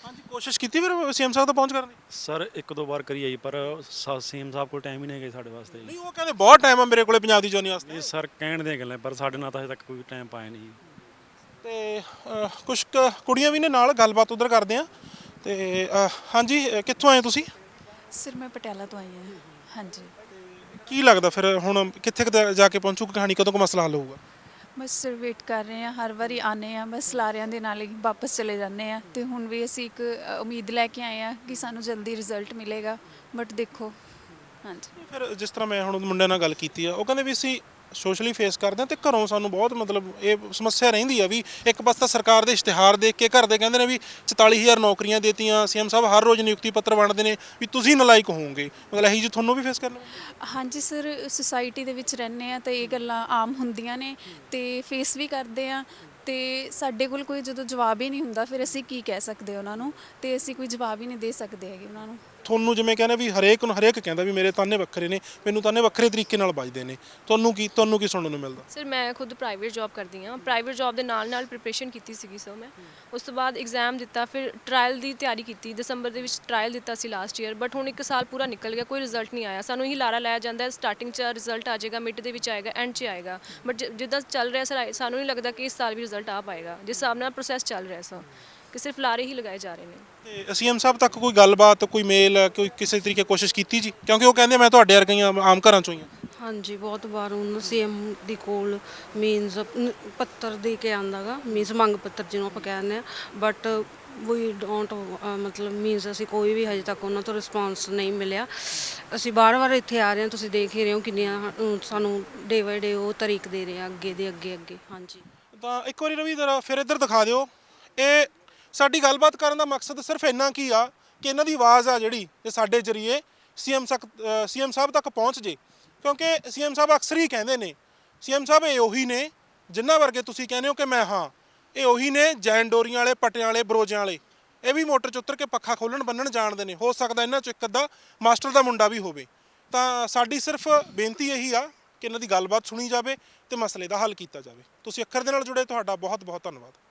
Speaker 1: ਹਾਂਜੀ ਕੋਸ਼ਿਸ਼ ਕੀਤੀ ਫਿਰ ਸੀਐਮ ਸਾਹਿਬ ਤੱਕ ਪਹੁੰਚ ਕਰਨ ਦੀ?
Speaker 5: ਸਰ ਇੱਕ ਦੋ ਵਾਰ ਕਰੀ ਆਈ ਪਰ ਸੀਐਮ ਸਾਹਿਬ ਕੋਲ ਟਾਈਮ ਹੀ ਨਹੀਂ ਹੈਗਾ ਜੀ ਸਾਡੇ ਵਾਸਤੇ ਜੀ।
Speaker 1: ਨਹੀਂ ਉਹ ਕਹਿੰਦੇ ਬਹੁਤ ਟਾਈਮ ਆ ਮੇਰੇ ਕੋਲੇ ਪੰਜਾਬ ਦੀ ਜੋਨੀ ਵਾਸਤੇ।
Speaker 5: ਇਹ ਸਰ ਕਹਿਣ ਦੀਆਂ ਗੱਲਾਂ ਪਰ ਸਾਡੇ ਨਾਲ ਤਾਂ ਹਜੇ ਤੱਕ ਕੋਈ ਟਾਈਮ ਪਾਇਆ ਨਹੀਂ
Speaker 1: ਤੇ ਕੁਝ ਕੁੜੀਆਂ ਵੀ ਨੇ ਨਾਲ ਗੱਲਬਾਤ ਉਧਰ ਕਰਦੇ ਆ। ਤੇ ਅ, ਹਾਂਜੀ ਅ, ਕਿੱਥੋਂ ਆਏ ਤੁਸੀਂ?
Speaker 6: ਸਰ ਮੈਂ ਪਟਿਆਲਾ ਤੋਂ ਆਈ ਹਾਂ। ਹਾਂਜੀ।
Speaker 1: ਕੀ ਲੱਗਦਾ ਫਿਰ ਹੁਣ ਕਿੱਥੇ ਕੁ ਜਾ ਕੇ ਪਹੁੰਚੂ ਕਹਾਣੀ ਕਦੋਂ ਕੋ ਮਸਲਾ ਹੱਲ ਹੋਊਗਾ?
Speaker 6: ਬਸ ਸਰ ਵੇਟ ਕਰ ਰਹੇ ਹਾਂ ਹਰ ਵਾਰੀ ਆਨੇ ਆ ਬਸ ਲਾਰਿਆਂ ਦੇ ਨਾਲ ਹੀ ਵਾਪਸ ਚਲੇ ਜਾਂਦੇ ਆ ਤੇ ਹੁਣ ਵੀ ਅਸੀਂ ਇੱਕ ਅ, ਉਮੀਦ ਲੈ ਕੇ ਆਏ ਆ ਕਿ ਸਾਨੂੰ ਜਲਦੀ ਰਿਜ਼ਲਟ ਮਿਲੇਗਾ ਬਟ ਦੇਖੋ ਹਾਂਜੀ।
Speaker 1: ਫਿਰ ਜਿਸ ਤਰ੍ਹਾਂ ਮੈਂ ਹੁਣ ਮੁੰਡਿਆਂ ਨਾਲ ਗੱਲ ਕੀਤੀ ਆ ਉਹ ਕਹਿੰਦੇ ਵੀ ਅਸੀਂ ਸੋਸ਼ਲੀ ਫੇਸ ਕਰਦੇ ਹਾਂ ਤੇ ਘਰੋਂ ਸਾਨੂੰ ਬਹੁਤ ਮਤਲਬ ਇਹ ਸਮੱਸਿਆ ਰਹਿੰਦੀ ਆ ਵੀ ਇੱਕ ਪਾਸੇ ਤਾਂ ਸਰਕਾਰ ਦੇ ਇਸ਼ਤਿਹਾਰ ਦੇਖ ਕੇ ਘਰ ਦੇ ਕਹਿੰਦੇ ਨੇ ਵੀ 44000 ਨੌਕਰੀਆਂ ਦੇਤੀਆਂ, ਸੀਐਮ ਸਾਹਿਬ ਹਰ ਰੋਜ਼ ਨਿਯੁਕਤੀ ਪੱਤਰ ਵੰਡਦੇ ਨੇ ਵੀ ਤੁਸੀਂ ਨਲਾਇਕ ਹੋਵੋਗੇ। ਮਤਲਬ ਇਹੀ ਜੀ ਤੁਹਾਨੂੰ ਵੀ ਫੇਸ ਕਰਨਾ
Speaker 6: ਹਾਂਜੀ ਸਰ ਸੁਸਾਇਟੀ ਦੇ ਵਿੱਚ ਰਹਿੰਦੇ ਆ ਤਾਂ ਇਹ ਗੱਲਾਂ ਆਮ ਹੁੰਦੀਆਂ ਨੇ ਤੇ ਫੇਸ ਵੀ ਕਰਦੇ ਆ ਤੇ ਸਾਡੇ ਕੋਲ ਕੋਈ ਜਦੋਂ ਜਵਾਬ ਹੀ ਨਹੀਂ ਹੁੰਦਾ, ਫਿਰ ਅਸੀਂ ਕੀ ਕਹਿ ਸਕਦੇ ਉਹਨਾਂ ਨੂੰ? ਤੇ ਅਸੀਂ ਕੋਈ ਜਵਾਬ ਹੀ ਨਹੀਂ ਦੇ ਸਕਦੇ ਹੈਗੇ ਉਹਨਾਂ ਨੂੰ।
Speaker 1: ਤੁਹਾਨੂੰ ਜਿਵੇਂ ਕਹਿੰਦੇ ਵੀ ਹਰੇਕ ਨੂੰ ਹਰੇਕ ਕਹਿੰਦਾ ਵੀ ਮੇਰੇ ਤਾਨੇ ਵੱਖਰੇ ਨੇ, ਮੈਨੂੰ ਤਾਨੇ ਵੱਖਰੇ ਤਰੀਕੇ ਨਾਲ ਵੱਜਦੇ ਨੇ। ਤੁਹਾਨੂੰ ਕੀ ਤੁਹਾਨੂੰ ਕੀ ਸੁਣਨ ਨੂੰ ਮਿਲਦਾ?
Speaker 7: ਸਰ, ਮੈਂ ਖੁਦ ਪ੍ਰਾਈਵੇਟ ਜੌਬ ਕਰਦੀ ਹਾਂ। ਪ੍ਰਾਈਵੇਟ ਜੌਬ ਦੇ ਨਾਲ ਨਾਲ ਪ੍ਰੀਪਰੇਸ਼ਨ ਕੀਤੀ ਸੀਗੀ ਸਰ ਮੈਂ। ਉਸ ਤੋਂ ਬਾਅਦ ਐਗਜ਼ਾਮ ਦਿੱਤਾ, ਫਿਰ ਟ੍ਰਾਇਲ ਦੀ ਤਿਆਰੀ ਕੀਤੀ। ਦਸੰਬਰ ਦੇ ਵਿੱਚ ਟ੍ਰਾਇਲ ਦਿੱਤਾ ਸੀ ਲਾਸਟ ਈਅਰ ਬਟ ਹੁਣ ਇੱਕ ਸਾਲ ਪੂਰਾ ਨਿਕਲ ਗਿਆ, ਕੋਈ ਰਿਜ਼ਲਟ ਨਹੀਂ ਆਇਆ। ਸਾਨੂੰ ਹੀ ਲਾਰਾ ਲਾਇਆ ਜਾਂਦਾ ਹੈ ਸਟਾਰਟਿੰਗ 'ਚ ਰਿਜ਼ਲਟ ਆ ਜਾਏਗਾ ਮਿਡ ਦੇ ਵਿੱਚ ਆਏਗਾ ਐਂਡ 'ਚ ਆਏਗਾ। ਬਟ ਜਿੱਦਾਂ ਚੱਲ ਰਿਹਾ ਸਰ ਸਾਨੂੰ ਨਹੀਂ ਲੱਗਦਾ ਕਿ ਇਸ ਸਾਲ ਵੀ ਰਿਜ਼ਲਟ ਆ ਪਾਏਗਾ। ਜਿਸ ਹਿਸਾਬ ਨਾਲ ਪ੍ਰੋਸੈਸ ਚੱਲ ਰਿਹਾ ਸਰ ਕਿ ਸਿਰਫ ਲਾਰੇ ਹੀ ਲਗਾਏ ਜਾ ਰਹੇ ਨੇ।
Speaker 1: ਤੇ ਸੀਐਮ ਸਾਹਿਬ ਤੱਕ ਕੋਈ ਗੱਲਬਾਤ ਕੋਈ ਮੇਲ ਕੋਈ ਕਿਸੇ ਤਰੀਕੇ ਕੋਸ਼ਿਸ਼ ਕੀਤੀ ਜੀ? ਕਿਉਂਕਿ ਉਹ ਕਹਿੰਦੇ ਮੈਂ ਤੁਹਾਡੇ ਵਰਗੀਆਂ ਆਮ ਘਰਾਂ ਚੋਂ ਹੀ ਹਾਂ।
Speaker 8: ਹਾਂਜੀ ਬਹੁਤ ਵਾਰ ਉਹਨੂੰ ਸੀਐਮ ਦੀ ਕੋਲ ਮੀਨਸ ਪੱਤਰ ਦੇ ਕੇ ਆਂਦਾਗਾ ਮੀਨਸ ਮੰਗ ਪੱਤਰ ਜਿਹਨੂੰ ਆਪਾਂ ਕਹਿੰਦੇ ਆ ਬਟ ਵੀ ਡੋਂਟ ਮਤਲਬ ਮੀਨਸ ਅਸੀਂ ਕੋਈ ਵੀ ਹਜੇ ਤੱਕ ਉਹਨਾਂ ਤੋਂ ਰਿਸਪਾਂਸ ਨਹੀਂ ਮਿਲਿਆ। ਅਸੀਂ ਬਾਰ-ਬਾਰ ਇੱਥੇ ਆ ਰਹੇ ਹਾਂ ਤੁਸੀਂ ਦੇਖ ਹੀ ਰਹੇ ਹੋ ਕਿੰਨੀਆਂ ਸਾਨੂੰ ਡੇ ਬਾਏ ਡੇ ਉਹ ਤਰੀਕ ਦੇ ਰਹੇ ਆ ਅੱਗੇ ਦੇ ਅੱਗੇ ਅੱਗੇ। ਹਾਂਜੀ।
Speaker 1: ਤਾਂ ਇੱਕ ਵਾਰੀ ਰਵੀ ਜਰਾ ਫਿਰ ਇੱਧਰ ਦਿਖਾ ਦਿਓ। ਇਹ ਸਾਡੀ ਗੱਲਬਾਤ ਕਰਨ ਦਾ ਮਕਸਦ ਸਿਰਫ ਇੰਨਾ ਕੀ ਆ ਕਿ ਇਹਨਾਂ ਦੀ ਆਵਾਜ਼ ਆ ਜਿਹੜੀ ਇਹ ਸਾਡੇ ਜਰੀਏ ਸੀਐਮ ਤੱਕ ਸੀਐਮ ਸਾਹਿਬ ਤੱਕ ਪਹੁੰਚ ਜੇ। ਕਿਉਂਕਿ ਸੀਐਮ ਸਾਹਿਬ ਅਕਸਰ ਹੀ ਕਹਿੰਦੇ ਨੇ, ਸੀਐਮ ਸਾਹਿਬ ਇਹ ਉਹੀ ਨੇ ਜਿਨ੍ਹਾਂ ਵਰਗੇ ਤੁਸੀਂ ਕਹਿੰਦੇ ਹੋ ਕਿ ਮੈਂ ਹਾਂ, ਇਹ ਉਹੀ ਨੇ ਜੈਨ ਡੋਰੀਆਂ ਵਾਲੇ, ਪਟਿਆਂ ਵਾਲੇ, ਬਰੋਜਿਆਂ ਵਾਲੇ। ਇਹ ਵੀ ਮੋਟਰ 'ਚ ਉਤਰ ਕੇ ਪੱਖਾ ਖੋਲਣ, ਬੰਨਣ ਜਾਣਦੇ ਨੇ। ਹੋ ਸਕਦਾ ਇਹਨਾਂ 'ਚ ਇੱਕ ਅੱਧਾ ਮਾਸਟਰ ਦਾ ਮੁੰਡਾ ਵੀ ਹੋਵੇ। ਤਾਂ ਸਾਡੀ ਸਿਰਫ ਬੇਨਤੀ ਇਹੀ ਆ ਕਿ ਇਹਨਾਂ ਦੀ ਗੱਲਬਾਤ ਸੁਣੀ ਜਾਵੇ ਤੇ ਮਸਲੇ ਦਾ ਹੱਲ ਕੀਤਾ ਜਾਵੇ। ਤੁਸੀਂ ਅੱਖਰ ਦੇ ਨਾਲ ਜੁੜੇ, ਤੁਹਾਡਾ ਬਹੁਤ ਬਹੁਤ ਧੰਨਵਾਦ।